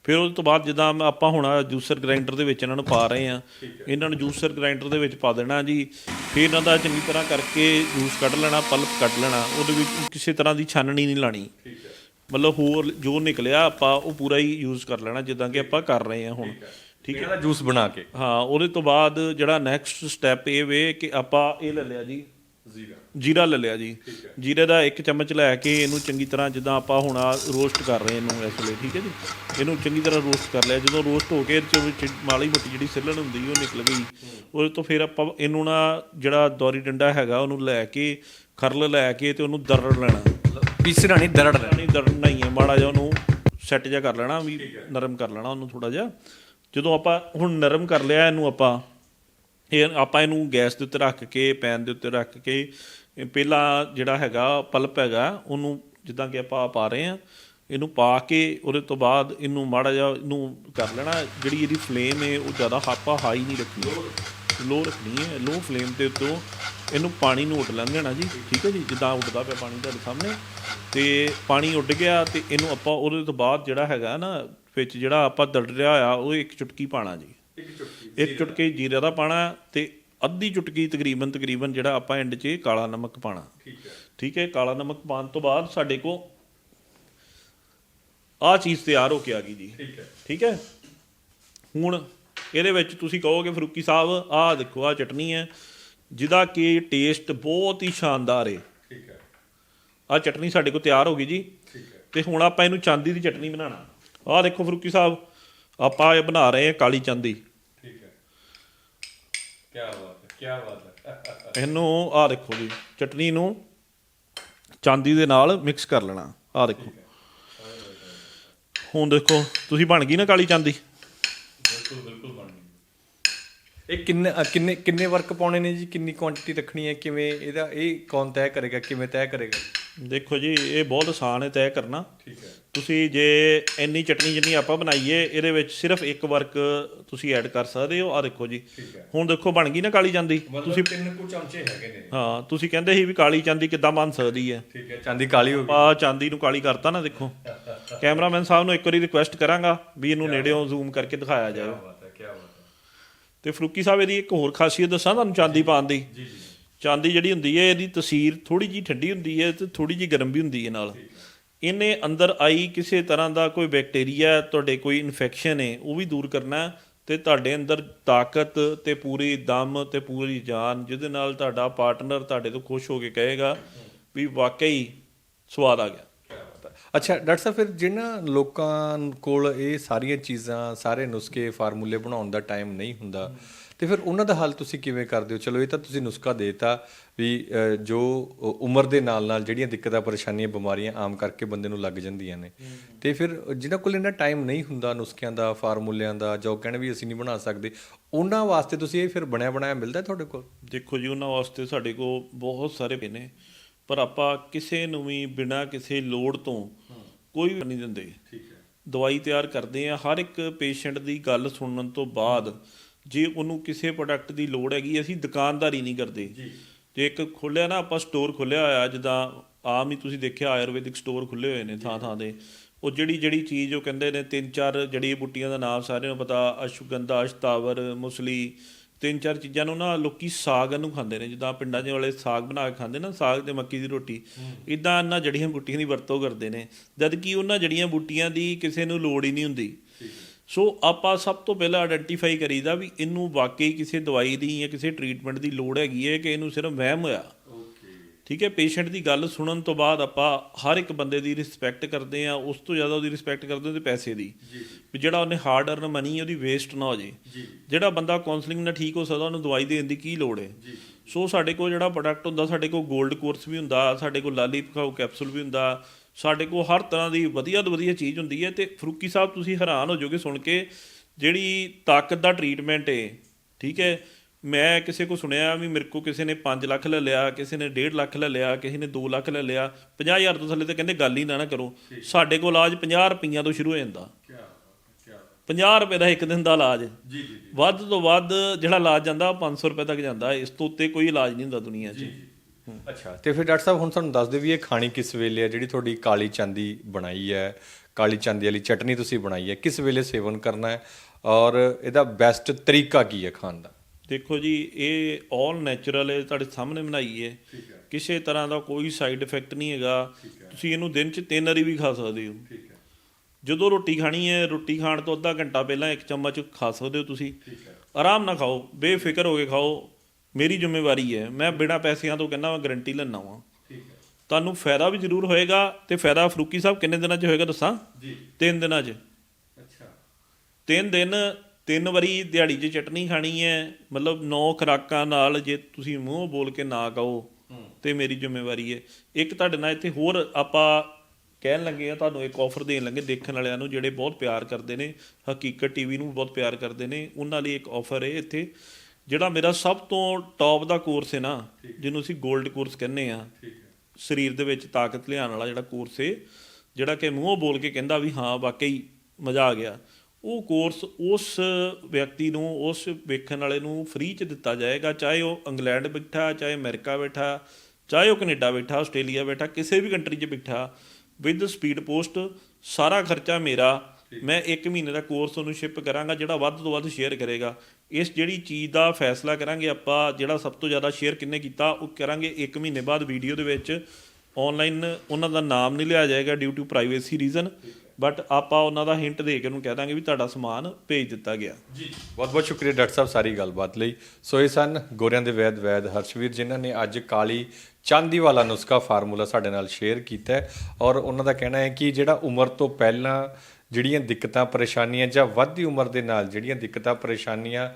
ਫਿਰ ਉਸ ਤੋਂ ਬਾਅਦ ਜਿੱਦਾਂ ਆਪਾਂ ਹੁਣ ਜੂਸਰ ਗ੍ਰਾਈਂਡਰ ਦੇ ਵਿੱਚ ਇਹਨਾਂ ਨੂੰ ਪਾ ਰਹੇ ਆ। ਇਹਨਾਂ ਨੂੰ ਜੂਸਰ ਗ੍ਰਾਈਂਡਰ ਦੇ ਵਿੱਚ ਪਾ ਦੇਣਾ ਜੀ। ਫਿਰ ਇਹਨਾਂ ਦਾ ਚੰਗੀ ਤਰ੍ਹਾਂ ਕਰਕੇ ਜੂਸ ਕੱਢ ਲੈਣਾ ਪਲਪ ਕੱਢ ਲੈਣਾ। ਉਹਦੇ ਵਿੱਚ ਕਿਸੇ ਤਰ੍ਹਾਂ ਦੀ ਛਾਨਣੀ ਨਹੀਂ ਲਾਣੀ। ਮਤਲਬ ਹੋਰ ਜੋ ਨਿਕਲਿਆ ਆਪਾਂ ਉਹ ਪੂਰਾ ਹੀ ਯੂਜ਼ ਕਰ ਲੈਣਾ ਜਿੱਦਾਂ ਕਿ ਆਪਾਂ ਕਰ ਰਹੇ ਆ ਹੁਣ। ਠੀਕ ਹੈ। ਇਹਨਾਂ ਦਾ ਜੂਸ ਬਣਾ ਕੇ। ਹਾਂ ਉਹਦੇ ਤੋਂ ਬਾਅਦ ਜਿਹੜਾ ਨੈਕਸਟ ਸਟੈਪ ਇਹ ਵੇ ਕਿ ਆਪਾਂ ਇਹ ਲੈ ਲਿਆ ਜੀ। ਜ਼ੀਰਾ। ਜੀਰਾ ਲੈ ਲਿਆ ਜੀ। ਜੀਰੇ ਦਾ ਇੱਕ ਚਮਚ ਲੈ ਕੇ ਇਹਨੂੰ ਚੰਗੀ ਤਰ੍ਹਾਂ ਜਿੱਦਾਂ ਆਪਾਂ ਹੁਣ ਆ ਰੋਸਟ ਕਰ ਰਹੇ ਇਹਨੂੰ ਇਸ ਵੇਲੇ ਠੀਕ ਹੈ ਜੀ? ਇਹਨੂੰ ਚੰਗੀ ਤਰ੍ਹਾਂ ਰੋਸਟ ਕਰ ਲਿਆ। ਜਦੋਂ ਰੋਸਟ ਹੋ ਕੇ ਇਹਦੇ ਚੋਂ ਵਿੱਚ ਮਾਲੀ ਮੋਟੀ ਜਿਹੜੀ ਸਿਲਣ ਹੁੰਦੀ ਉਹ ਨਿਕਲ ਗਈ। ਉਹਦੇ ਤੋਂ ਫਿਰ ਆਪਾਂ ਇਹਨੂੰ ਨਾ ਜਿਹੜਾ ਦੌਰੀ ਡੰਡਾ ਹੈਗਾ ਉਹਨੂੰ ਲੈ ਕੇ ਖਰਲ ਲੈ ਕੇ ਤੇ ਉਹਨੂੰ ਦਰੜ ਲੈਣਾ। ਪੀਸਣਾ ਨਹੀਂ ਦਰੜ ਲੈਣਾ। ਨਹੀਂ ਦਰੜਨਾ ਹੀ ਹੈ ਮਾੜਾ ਜਿਹਾ ਉਹਨੂੰ ਸੈੱਟ ਜਿਹਾ ਕਰ ਲੈਣਾ ਵੀ ਨਰਮ ਕਰ ਲੈਣਾ ਉਹਨੂੰ ਥੋੜਾ ਜਿਹਾ। ਜਦੋਂ ਆਪਾਂ ਹੁਣ ਨਰਮ ਕਰ ਲਿਆ ਇਹਨੂੰ ਆਪਾਂ ਇਹ ਆਪਾਂ ਇਹਨੂੰ ਗੈਸ ਦੇ ਉੱਤੇ ਰੱਖ ਕੇ, ਪੈਨ ਦੇ ਉੱਤੇ ਰੱਖ ਕੇ, ਇਹ ਪਹਿਲਾਂ ਜਿਹੜਾ ਹੈਗਾ ਪਲਪ ਹੈਗਾ, ਉਹਨੂੰ ਜਿੱਦਾਂ ਕਿ ਆਪਾਂ ਪਾ ਰਹੇ ਆ ਇਹਨੂੰ ਪਾ ਕੇ ਉਹਦੇ ਤੋਂ ਬਾਅਦ ਇਹਨੂੰ ਮਾੜਾ ਜਿਹਾ ਇਹਨੂੰ ਕਰ ਲੈਣਾ, ਜਿਹੜੀ ਇਹਦੀ ਫਲੇਮ ਹੈ, ਉਹ ਜ਼ਿਆਦਾ ਹਾਪਾ ਹਾਈ ਨਹੀਂ ਰੱਖਣੀ। ਲੋ ਰੱਖਣੀ ਹੈ ਲੋ ਫਲੇਮ ਤੇ ਉੱਤੋਂ ਇਹਨੂੰ ਪਾਣੀ ਨੂੰ ਉੱਡ ਲੈਣ ਦੇਣਾ ਜੀ, ਠੀਕ ਹੈ ਜੀ? ਜਿੱਦਾਂ ਉੱਡਦਾ ਪਿਆ ਪਾਣੀ ਤੁਹਾਡੇ ਸਾਹਮਣੇ। ਤੇ ਪਾਣੀ ਉੱਡ ਗਿਆ ਤੇ ਇਹਨੂੰ ਆਪਾਂ ਉਹਦੇ ਤੋਂ ਬਾਅਦ ਜਿਹੜਾ ਹੈਗਾ ਨਾ, ਵਿੱਚ ਜਿਹੜਾ ਆਪਾਂ ਦੜ ਰਿਹਾ ਹੋਇਆ, ਉਹ ਇੱਕ ਚੁਟਕੀ ਪਾਣਾ ਜੀ। ਇੱਕ ਚੁਟਕੀ ਜੀਰੇ ਦਾ ਪਾਣਾ ਤੇ ਅੱਧੀ ਚੁਟਕੀ ਤਕਰੀਬਨ ਤਕਰੀਬਨ ਜਿਹੜਾ ਆਪਾਂ ਐਂਡ 'ਚ ਕਾਲਾ ਨਮਕ ਪਾਣਾ। ਠੀਕ ਹੈ। ਠੀਕ ਹੈ? ਕਾਲਾ ਨਮਕ ਪਾਉਣ ਤੋਂ ਬਾਅਦ ਸਾਡੇ ਕੋ ਆਹ ਚੀਜ਼ ਤਿਆਰ ਹੋ ਕੇ ਆ ਗਈ ਜੀ। ਠੀਕ ਹੈ। ਠੀਕ ਹੈ? ਹੁਣ ਇਹਦੇ ਵਿੱਚ ਤੁਸੀਂ ਕਹੋਗੇ ਫਰੂਕੀ ਸਾਹਿਬ ਆਹ ਦੇਖੋ ਆਹ ਚਟਨੀ ਹੈ ਜਿਹਦਾ ਕਿ ਟੇਸਟ ਬਹੁਤ ਹੀ ਸ਼ਾਨਦਾਰ ਹੈ ਠੀਕ ਹੈ। ਆਹ ਚਟਨੀ ਸਾਡੇ ਕੋਲ ਤਿਆਰ ਹੋ ਗਈ ਜੀ। ਠੀਕ ਹੈ। ਤੇ ਹੁਣ ਆਪਾਂ ਇਹਨੂੰ ਚਾਂਦੀ ਦੀ ਚਟਨੀ ਬਣਾਉਣਾ। ਆਹ ਦੇਖੋ ਫਰੂਕੀ ਸਾਹਿਬ ਆਪਾਂ ਇਹ ਬਣਾ ਰਹੇ ਹਾਂ ਕਾਲੀ ਚਾਂਦੀ। ਕੀ ਬਾਤ ਹੈ ਕੀ ਬਾਤ ਹੈ। ਇਹਨੂੰ ਆਹ ਦੇਖੋ ਜੀ ਚਟਨੀ ਨੂੰ ਚਾਂਦੀ ਦੇ ਨਾਲ ਮਿਕਸ ਕਰ ਲੈਣਾ। ਆਹ ਦੇਖੋ। ਹੁਣ ਦੇਖੋ ਤੁਸੀਂ ਬਣ ਗਈ ਨਾ ਕਾਲੀ ਚਾਂਦੀ? ਬਿਲਕੁਲ ਬਿਲਕੁਲ ਬਣ ਗਈ। ਇਹ ਕਿੰਨੇ ਕਿੰਨੇ ਕਿੰਨੇ ਵਰਕ ਪਾਉਣੇ ਨੇ ਜੀ? ਕਿੰਨੀ ਕੁਆਂਟੀਟੀ ਰੱਖਣੀ ਹੈ? ਕਿਵੇਂ ਇਹਦਾ ਇਹ ਕੌਣ ਤੈਅ ਕਰੇਗਾ? ਕਿਵੇਂ ਤੈਅ ਕਰੇਗਾ? ਦੇਖੋ ਜੀ ਇਹ ਬਹੁਤ ਆਸਾਨ ਹੈ ਤੈਅ ਕਰਨਾ। ਠੀਕ ਹੈ। ਤੁਸੀਂ ਜੇ ਇੰਨੀ ਚਟਨੀ ਜਿੰਨੀ ਆਪਾਂ ਬਣਾਈਏ ਇਹਦੇ ਵਿੱਚ ਸਿਰਫ ਇੱਕ ਵਰਕ ਤੁਸੀਂ ਐਡ ਕਰ ਸਕਦੇ ਹੋ। ਆਹ ਦੇਖੋ ਜੀ ਹੈ। ਹੁਣ ਦੇਖੋ ਬਣ ਗਈ ਨਾ ਕਾਲੀ ਚਾਂਦੀ। ਤੁਸੀਂ ਤਿੰਨ ਕੁ ਚਮਚੇ ਹੈਗੇ ਨੇ। ਹਾਂ ਤੁਸੀਂ ਕਹਿੰਦੇ ਸੀ ਵੀ ਕਾਲੀ ਚਾਂਦੀ ਕਿੱਦਾਂ ਬਣ ਸਕਦੀ ਹੈ। ਠੀਕ ਹੈ ਚਾਂਦੀ ਕਾਲੀ ਹੋ ਗਈ। ਆ ਚਾਂਦੀ ਨੂੰ ਕਾਲੀ ਕਰਤਾ ਨਾ ਦੇਖੋ। ਕੈਮਰਾਮੈਨ ਸਾਹਿਬ ਨੂੰ ਇੱਕ ਵਾਰੀ ਰਿਕੁਐਸਟ ਕਰਾਂਗਾ ਵੀ ਇਹਨੂੰ ਨੇੜਿਓਂ ਜ਼ੂਮ ਕਰਕੇ ਦਿਖਾਇਆ ਜਾਵੇ। ਬਾਤ ਹੈ ਤੇ ਫਰੂਕੀ ਸਾਹਿਬ ਇਹਦੀ ਇੱਕ ਹੋਰ ਖਾਸੀਅਤ ਦੱਸਾਂ ਤੁਹਾਨੂੰ ਚਾਂਦੀ ਪਾਉਣ ਦੀ। ਜੀ ਜੀ। ਚਾਂਦੀ ਜਿਹੜੀ ਹੁੰਦੀ ਹੈ, ਇਹਦੀ ਤਸੀਰ ਥੋੜੀ ਜੀ ਠੰਡੀ ਹੁੰਦੀ ਹੈ ਤੇ ਥੋੜੀ ਜੀ ਗਰਮ ਵੀ ਹੁੰਦੀ ਹੈ ਨਾਲ। ਇਹਨੇ ਅੰਦਰ ਆਈ ਕਿਸੇ ਤਰ੍ਹਾਂ ਦਾ ਕੋਈ ਬੈਕਟੀਰੀਆ, ਤੁਹਾਡੇ ਕੋਈ ਇਨਫੈਕਸ਼ਨ ਹੈ, ਉਹ ਵੀ ਦੂਰ ਕਰਨਾ ਹੈ ਤੇ ਤੁਹਾਡੇ ਅੰਦਰ ਤਾਕਤ ਤੇ ਪੂਰੀ ਦਮ ਤੇ ਪੂਰੀ ਜਾਨ, ਜਿਹਦੇ ਨਾਲ ਤੁਹਾਡਾ ਪਾਰਟਨਰ ਤੁਹਾਡੇ ਤੋਂ ਖੁਸ਼ ਹੋ ਕੇ ਕਹੇਗਾ ਵੀ ਵਾਕਈ ਸਵਾਦ ਆ ਗਿਆ। ਅੱਛਾ, ਡਾਕਟਰ ਸਾਹਿਬ, ਫਿਰ ਜਿਨ੍ਹਾਂ ਲੋਕਾਂ ਕੋਲ ਇਹ ਸਾਰੀਆਂ ਚੀਜ਼ਾਂ, ਸਾਰੇ ਨੁਸਖੇ, ਫਾਰਮੂਲੇ ਬਣਾਉਣ ਦਾ ਟਾਈਮ ਨਹੀਂ ਹੁੰਦਾ ਤੇ ਫਿਰ ਉਹਨਾਂ ਦਾ ਹੱਲ ਤੁਸੀਂ ਕਿਵੇਂ ਕਰਦੇ ਹੋ? ਚਲੋ ਇਹ ਤਾਂ ਤੁਸੀਂ ਨੁਸਖਾ ਦੇਤਾ ਵੀ ਜੋ ਉਮਰ ਦੇ ਨਾਲ ਨਾਲ ਜਿਹੜੀਆਂ ਦਿੱਕਤਾਂ ਪਰੇਸ਼ਾਨੀਆਂ ਬਿਮਾਰੀਆਂ ਆਮ ਕਰਕੇ ਬੰਦੇ ਨੂੰ ਲੱਗ ਜਾਂਦੀਆਂ ਨੇ। ਤੇ ਫਿਰ ਜਿਨ੍ਹਾਂ ਕੋਲ ਇੰਨਾ ਟਾਈਮ ਨਹੀਂ ਹੁੰਦਾ ਨੁਸਖਿਆਂ ਦਾ ਫਾਰਮੂਲਿਆਂ ਦਾ ਜੋ ਕਹਿਣ ਵੀ ਅਸੀਂ ਨਹੀਂ ਬਣਾ ਸਕਦੇ ਉਹਨਾਂ ਵਾਸਤੇ ਤੁਸੀਂ ਇਹ ਫਿਰ ਬਣਿਆ ਬਣਾਇਆ ਮਿਲਦਾ ਤੁਹਾਡੇ ਕੋਲ? ਦੇਖੋ ਜੀ ਉਹਨਾਂ ਵਾਸਤੇ ਸਾਡੇ ਕੋਲ ਬਹੁਤ ਸਾਰੇ ਪਏ ਨੇ ਪਰ ਆਪਾਂ ਕਿਸੇ ਨੂੰ ਵੀ ਬਿਨਾਂ ਕਿਸੇ ਲੋੜ ਤੋਂ ਕੋਈ ਵੀ ਨਹੀਂ ਦਿੰਦੇ। ਠੀਕ ਹੈ। ਦਵਾਈ ਤਿਆਰ ਕਰਦੇ ਆ ਹਰ ਇੱਕ ਪੇਸ਼ੈਂਟ ਦੀ ਗੱਲ ਸੁਣਨ ਤੋਂ ਬਾਅਦ ਜੇ ਉਹਨੂੰ ਕਿਸੇ ਪ੍ਰੋਡਕਟ ਦੀ ਲੋੜ ਹੈਗੀ ਅਸੀਂ ਦੁਕਾਨਦਾਰੀ ਨਹੀਂ ਕਰਦੇ। ਜੇ। ਇੱਕ ਖੋਲਿਆ ਨਾ ਆਪਾਂ ਸਟੋਰ ਖੋਲਿਆ ਹੋਇਆ ਜਿੱਦਾਂ ਆਮ ਹੀ ਤੁਸੀਂ ਦੇਖਿਆ ਆਯੁਰਵੈਦਿਕ ਸਟੋਰ ਖੁੱਲੇ ਹੋਏ ਨੇ ਥਾਂ ਥਾਂ ਦੇ। ਉਹ ਜਿਹੜੀ ਜਿਹੜੀ ਚੀਜ਼ ਉਹ ਕਹਿੰਦੇ ਨੇ ਤਿੰਨ ਚਾਰ ਜੜੀ ਬੂਟੀਆਂ ਦਾ ਨਾਮ ਸਾਰਿਆਂ ਨੂੰ ਪਤਾ ਅਸ਼ਵਗੰਧਾ ਅਸ਼ਤਾਵਰ ਮੁਸਲੀ ਤਿੰਨ ਚਾਰ ਚੀਜ਼ਾਂ ਨੂੰ ਨਾ ਲੋਕੀ ਸਾਗ ਨੂੰ ਖਾਂਦੇ ਨੇ। ਜਿੱਦਾਂ ਪਿੰਡਾਂ ਦੇ ਵਾਲੇ ਸਾਗ ਬਣਾ ਕੇ ਖਾਂਦੇ ਨਾ ਸਾਗ ਤੇ ਮੱਕੀ ਦੀ ਰੋਟੀ। ਇਦਾਂ ਇਹਨਾਂ ਜੜੀਆਂ ਬੂਟੀਆਂ ਦੀ ਵਰਤੋਂ ਕਰਦੇ ਨੇ। ਜਦ ਕਿ ਉਹਨਾਂ ਜੜੀਆਂ ਬੂਟੀਆਂ ਦੀ ਕਿਸੇ ਨੂੰ ਲੋੜ ਹੀ ਨਹੀਂ ਹੁੰਦੀ। ਸੋ ਆਪਾਂ ਸਭ ਤੋਂ ਪਹਿਲਾਂ ਆਇਡੈਂਟੀਫਾਈ ਕਰੀਦਾ ਵੀ ਇਹਨੂੰ ਵਾਕਈ ਕਿਸੇ ਦਵਾਈ ਦੀ ਜਾਂ ਕਿਸੇ ਟ੍ਰੀਟਮੈਂਟ ਦੀ ਲੋੜ ਹੈਗੀ ਹੈ ਕਿ ਇਹਨੂੰ ਸਿਰਫ ਵਹਿਮ ਹੋਇਆ। ਠੀਕ ਹੈ ਪੇਸ਼ੈਂਟ ਦੀ ਗੱਲ ਸੁਣਨ ਤੋਂ ਬਾਅਦ ਆਪਾਂ ਹਰ ਇੱਕ ਬੰਦੇ ਦੀ ਰਿਸਪੈਕਟ ਕਰਦੇ ਆ ਉਸ ਤੋਂ ਜ਼ਿਆਦਾ ਉਹਦੀ ਰਿਸਪੈਕਟ ਕਰਦੇ ਹਾਂ ਤੇ ਪੈਸੇ ਦੀ। ਵੀ ਜਿਹੜਾ ਉਹਨੇ ਹਾਰਡ ਅਰਨ ਮਨੀ ਉਹਦੀ ਵੇਸਟ ਨਾ ਹੋ ਜੇ। ਜਿਹੜਾ ਬੰਦਾ ਕਾਉਂਸਲਿੰਗ ਨਾਲ ਠੀਕ ਹੋ ਸਕਦਾ ਉਹਨੂੰ ਦਵਾਈ ਦੇਣ ਦੀ ਕੀ ਲੋੜ ਹੈ? ਸੋ ਸਾਡੇ ਕੋਲ ਜਿਹੜਾ ਪ੍ਰੋਡਕਟ ਹੁੰਦਾ ਸਾਡੇ ਕੋਲ 골ਡ ਕੋਰਸ ਵੀ ਹੁੰਦਾ ਸਾਡੇ ਕੋਲ ਲਾਲੀ ਪਕਾਉ ਕੈਪਸੂਲ ਵੀ ਹੁੰਦਾ ਸਾਡੇ ਕੋਲ ਹਰ ਤਰ੍ਹਾਂ ਦੀ ਵਧੀਆ ਤੋਂ ਵਧੀਆ ਚੀਜ਼ ਹੁੰਦੀ ਹੈ ਤੇ ਫਰੂਕੀ ਸਾਹਿਬ ਤੁਸੀਂ ਹੈਰਾਨ ਹੋ ਜਾਓਗੇ ਸੁਣ ਕੇ ਜਿਹੜੀ ਤਾਕਤ ਦਾ ਟ੍ਰੀਟਮੈਂਟ ਹੈ ਠੀਕ ਹੈ? ਮੈਂ ਕਿਸੇ ਕੋ ਸੁਣਿਆ ਵੀ ਮੇਰੇ ਕੋ ਕਿਸੇ ਨੇ 5 ਲੱਖ ਲੈ ਲਿਆ ਕਿਸੇ ਨੇ 1.5 ਲੱਖ ਲੈ ਲਿਆ ਕਿਸੇ ਨੇ 2 ਲੱਖ ਲੈ ਲਿਆ 50000 ਤੋਂ ਥੱਲੇ ਤੇ ਕਹਿੰਦੇ ਗੱਲ ਹੀ ਨਾ ਨਾ ਕਰੋ। ਸਾਡੇ ਕੋਲ ਇਲਾਜ 50 ਰੁਪਈਆਂ ਤੋਂ ਸ਼ੁਰੂ ਹੋ ਜਾਂਦਾ। 50 ਰੁਪਏ ਦਾ ਇੱਕ ਦਿਨ ਦਾ ਇਲਾਜ। ਜੀ ਜੀ ਵੱਧ ਤੋਂ ਵੱਧ ਜਿਹੜਾ ਇਲਾਜ ਜਾਂਦਾ ਉਹ 500 ਰੁਪਏ ਤੱਕ ਜਾਂਦਾ। ਇਸ ਤੋਂ ਉੱਤੇ ਕੋਈ ਇਲਾਜ ਨਹੀਂ ਹੁੰਦਾ ਦੁਨੀਆ 'ਚ। ਅੱਛਾ ਤੇ ਫਿਰ ਡਾਕਟਰ ਸਾਹਿਬ ਹੁਣ ਤੁਹਾਨੂੰ ਦੱਸ ਦਿਓ ਵੀ ਇਹ ਖਾਣੀ ਕਿਸ ਵੇਲੇ ਹੈ ਜਿਹੜੀ ਤੁਹਾਡੀ ਕਾਲੀ ਚਾਂਦੀ ਬਣਾਈ ਹੈ ਕਾਲੀ ਚਾਂਦੀ ਵਾਲੀ ਚਟਨੀ ਤੁਸੀਂ ਬਣਾਈ ਹੈ ਕਿਸ ਵੇਲੇ ਸੇਵਨ ਕਰਨਾ ਹੈ? ਔਰ ਇਹਦਾ ਬੈਸਟ ਤਰੀਕਾ ਕੀ ਹੈ ਖਾਣ ਦਾ? ਦੇਖੋ ਜੀ ਇਹ ਆਲ ਨੈਚੁਰਲ ਹੈ ਤੁਹਾਡੇ ਸਾਹਮਣੇ ਬਣਾਈ ਹੈ। ਕਿਸੇ ਤਰ੍ਹਾਂ ਦਾ ਕੋਈ ਸਾਈਡ ਇਫੈਕਟ ਨਹੀਂ ਹੈਗਾ। ਤੁਸੀਂ ਇਹਨੂੰ ਦਿਨ 'ਚ ਤਿੰਨ ਵਾਰੀ ਵੀ ਖਾ ਸਕਦੇ ਹੋ। ਜਦੋਂ ਰੋਟੀ ਖਾਣੀ ਹੈ ਰੋਟੀ ਖਾਣ ਤੋਂ ਅੱਧਾ ਘੰਟਾ ਪਹਿਲਾਂ ਇੱਕ ਚਮਚ ਖਾ ਸਕਦੇ ਹੋ ਤੁਸੀਂ। ਆਰਾਮ ਨਾਲ ਖਾਓ ਬੇਫਿਕਰ ਹੋ ਕੇ ਖਾਓ। ਮੇਰੀ ਜ਼ਿੰਮੇਵਾਰੀ ਹੈ ਮੈਂ ਬਿਨਾਂ ਪੈਸਿਆਂ ਤੋਂ ਕਹਿੰਦਾ ਮੈਂ ਗਾਰੰਟੀ ਲੈਣਾ ਵਾਂ। ਠੀਕ ਹੈ। ਤੁਹਾਨੂੰ ਫਾਇਦਾ ਵੀ ਜ਼ਰੂਰ ਹੋਏਗਾ ਤੇ ਫਾਇਦਾ ਫਰੂਕੀ ਸਾਹਿਬ ਕਿੰਨੇ ਦਿਨਾਂ 'ਚ ਹੋਏਗਾ ਦੱਸਾਂ? ਜੀ। ਤਿੰਨ ਦਿਨਾਂ 'ਚ। ਅੱਛਾ। ਤਿੰਨ ਦਿਨ ਤਿੰਨ ਵਾਰੀ ਦਿਹਾੜੀ 'ਚ ਚਟਨੀ ਖਾਣੀ ਹੈ ਮਤਲਬ ਨੌ ਖੁਰਾਕਾਂ ਨਾਲ ਜੇ ਤੁਸੀਂ ਮੂੰਹ ਬੋਲ ਕੇ ਨਾ ਕਹੋ ਤੇ ਮੇਰੀ ਜ਼ਿੰਮੇਵਾਰੀ ਹੈ। ਇੱਕ ਤੁਹਾਡੇ ਨਾਲ ਇੱਥੇ ਹੋਰ ਆਪਾਂ ਕਹਿਣ ਲੱਗੇ ਆ ਤੁਹਾਨੂੰ ਇੱਕ ਆਫਰ ਦੇਣ ਲੱਗੇ ਦੇਖਣ ਵਾਲਿਆਂ ਨੂੰ ਜਿਹੜੇ ਬਹੁਤ ਪਿਆਰ ਕਰਦੇ ਨੇ ਹਕੀਕਤ ਟੀਵੀ ਨੂੰ ਬਹੁਤ ਪਿਆਰ ਕਰਦੇ ਨੇ ਉਹਨਾਂ ਲਈ ਇੱਕ ਆਫਰ ਹੈ ਇੱਥੇ। ਜਿਹੜਾ ਮੇਰਾ ਸਭ ਤੋਂ ਟੌਪ ਦਾ ਕੋਰਸ ਹੈ ਨਾ ਜਿਹਨੂੰ ਅਸੀਂ 골ਡ ਕੋਰਸ ਕਹਿੰਦੇ ਆ ਠੀਕ ਹੈ। ਸਰੀਰ ਦੇ ਵਿੱਚ ਤਾਕਤ ਲਿਆਉਣ ਵਾਲਾ ਜਿਹੜਾ ਕੋਰਸ ਹੈ ਜਿਹੜਾ ਕਿ ਮੂੰਹੋਂ ਬੋਲ ਕੇ ਕਹਿੰਦਾ ਵੀ ਹਾਂ ਵਾਕਈ ਮਜ਼ਾ ਆ ਗਿਆ। ਉਹ ਕੋਰਸ ਉਸ ਵਿਅਕਤੀ ਨੂੰ ਉਸ ਵੇਖਣ ਵਾਲੇ ਨੂੰ ਫ੍ਰੀ ਚ ਦਿੱਤਾ ਜਾਏਗਾ ਚਾਹੇ ਉਹ ਇੰਗਲੈਂਡ ਬੈਠਾ ਚਾਹੇ ਅਮਰੀਕਾ ਬੈਠਾ ਚਾਹੇ ਉਹ ਕੈਨੇਡਾ ਬੈਠਾ ਆਸਟ੍ਰੇਲੀਆ ਬੈਠਾ ਕਿਸੇ ਵੀ ਕੰਟਰੀ 'ਚ ਬੈਠਾ ਵਿਦ ਸਪੀਡ ਪੋਸਟ ਸਾਰਾ ਖਰਚਾ ਮੇਰਾ ਮੈਂ 1 ਮਹੀਨੇ ਦਾ ਕੋਰਸ ਉਹਨੂੰ ਸ਼ਿਪ ਕਰਾਂਗਾ ਜਿਹੜਾ ਵੱਧ ਤੋਂ ਵੱਧ ਸ਼ੇਅਰ ਕਰੇਗਾ। ਇਸ ਜਿਹੜੀ ਚੀਜ਼ ਦਾ ਫੈਸਲਾ ਕਰਾਂਗੇ ਆਪਾਂ ਜਿਹੜਾ ਸਭ ਤੋਂ ਜ਼ਿਆਦਾ ਸ਼ੇਅਰ ਕਿੰਨੇ ਕੀਤਾ ਉਹ ਕਰਾਂਗੇ 1 ਮਹੀਨੇ ਬਾਅਦ ਵੀਡੀਓ ਦੇ ਵਿੱਚ। ਆਨਲਾਈਨ ਉਹਨਾਂ ਦਾ ਨਾਮ ਨਹੀਂ ਲਿਆ ਜਾਏਗਾ due to privacy reason but ਆਪਾਂ ਉਹਨਾਂ ਦਾ ਹਿੰਟ ਦੇ ਕੇ ਉਹਨੂੰ ਕਹਿ ਦਾਂਗੇ ਵੀ ਤੁਹਾਡਾ ਸਮਾਨ ਭੇਜ ਦਿੱਤਾ ਗਿਆ। ਜੀ। ਬਹੁਤ ਬਹੁਤ ਸ਼ੁਕਰੀਆ ਡਾਕਟਰ ਸਾਹਿਬ ਸਾਰੀ ਗੱਲਬਾਤ ਲਈ। ਸੋ ਇਹ ਸਨ ਗੋਰਿਆਂ ਦੇ ਵੈਦ ਵੈਦ ਹਰਸ਼ਵੀਰ ਜਿਨ੍ਹਾਂ ਨੇ ਅੱਜ ਕਾਲੀ ਚਾਂਦੀ ਵਾਲਾ ਨੁਸਖਾ ਫਾਰਮੂਲਾ ਸਾਡੇ ਨਾਲ ਸ਼ੇਅਰ ਕੀਤਾ ਹੈ। ਔਰ ਉਹਨਾਂ ਦਾ ਕਹਿਣਾ ਹੈ ਕਿ ਜਿਹੜਾ ਉਮਰ ਤੋਂ ਪਹਿਲਾਂ ਜਿਹੜੀਆਂ ਦਿੱਕਤਾਂ, ਪਰੇਸ਼ਾਨੀਆਂ ਜਾਂ ਵੱਧਦੀ ਉਮਰ ਦੇ ਨਾਲ ਜਿਹੜੀਆਂ ਦਿੱਕਤਾਂ, ਪਰੇਸ਼ਾਨੀਆਂ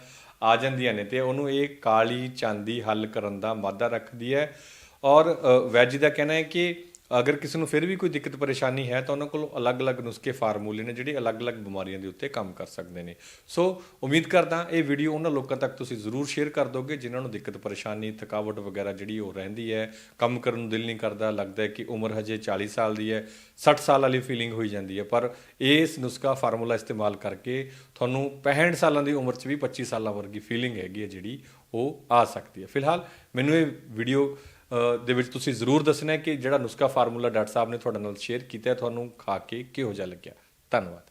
ਆ ਜਾਂਦੀਆਂ ਨੇ ਤੇ ਉਹਨੂੰ ਇਹ ਕਾਲੀ ਚਾਂਦੀ ਹੱਲ ਕਰਨ ਦਾ ਮਾਦਾ ਰੱਖਦੀ ਹੈ। ਔਰ ਵੈਜੀ ਦਾ ਕਹਿਣਾ ਹੈ ਕਿ ਅਗਰ ਕਿਸੇ ਨੂੰ ਫਿਰ ਵੀ ਕੋਈ ਦਿੱਕਤ ਪਰੇਸ਼ਾਨੀ ਹੈ ਤਾਂ ਉਹਨਾਂ ਕੋਲ ਅਲੱਗ-ਅਲੱਗ ਨੁਸਖੇ ਫਾਰਮੂਲੇ ਨੇ ਜਿਹੜੇ ਅਲੱਗ-ਅਲੱਗ ਬਿਮਾਰੀਆਂ ਦੇ ਉੱਤੇ ਕੰਮ ਕਰ ਸਕਦੇ ਨੇ। ਸੋ ਉਮੀਦ ਕਰਦਾ ਇਹ ਵੀਡੀਓ ਉਹਨਾਂ ਲੋਕਾਂ ਤੱਕ ਤੁਸੀਂ ਜ਼ਰੂਰ ਸ਼ੇਅਰ ਕਰ ਦੋਗੇ ਜਿਨ੍ਹਾਂ ਨੂੰ ਦਿੱਕਤ ਪਰੇਸ਼ਾਨੀ, ਥਕਾਵਟ ਵਗੈਰਾ ਜਿਹੜੀ ਉਹ ਰਹਿੰਦੀ ਹੈ, ਕੰਮ ਕਰਨ ਨੂੰ ਦਿਲ ਨਹੀਂ ਕਰਦਾ, ਲੱਗਦਾ ਹੈ ਕਿ ਉਮਰ ਹਜੇ 40 ਸਾਲ ਦੀ ਹੈ 60 ਸਾਲ ਵਾਲੀ ਫੀਲਿੰਗ ਹੋਈ ਜਾਂਦੀ ਹੈ। ਪਰ ਇਸ ਨੁਸਖਾ ਫਾਰਮੂਲਾ ਇਸਤੇਮਾਲ ਕਰਕੇ ਤੁਹਾਨੂੰ 65 ਸਾਲਾਂ ਦੀ ਉਮਰ 'ਚ ਵੀ 25 ਸਾਲਾਂ ਵਰਗੀ ਫੀਲਿੰਗ ਹੈਗੀ ਹੈ ਜਿਹੜੀ ਉਹ ਆ ਸਕਦੀ ਹੈ। ਫਿਲਹਾਲ ਮੈਨੂੰ ਇਹ ਵੀਡੀਓ ਦੇ ਵਿੱਚ ਤੁਸੀਂ ਜ਼ਰੂਰ ਦੱਸਣਾ ਕਿ ਜਿਹੜਾ ਨੁਸਖਾ ਫਾਰਮੂਲਾ ਡਾਕਟਰ ਸਾਹਿਬ ਨੇ ਤੁਹਾਡੇ ਨਾਲ ਸ਼ੇਅਰ ਕੀਤਾ ਤੁਹਾਨੂੰ ਖਾ ਕੇ ਕਿਹੋ ਜਿਹਾ ਲੱਗਿਆ। ਧੰਨਵਾਦ।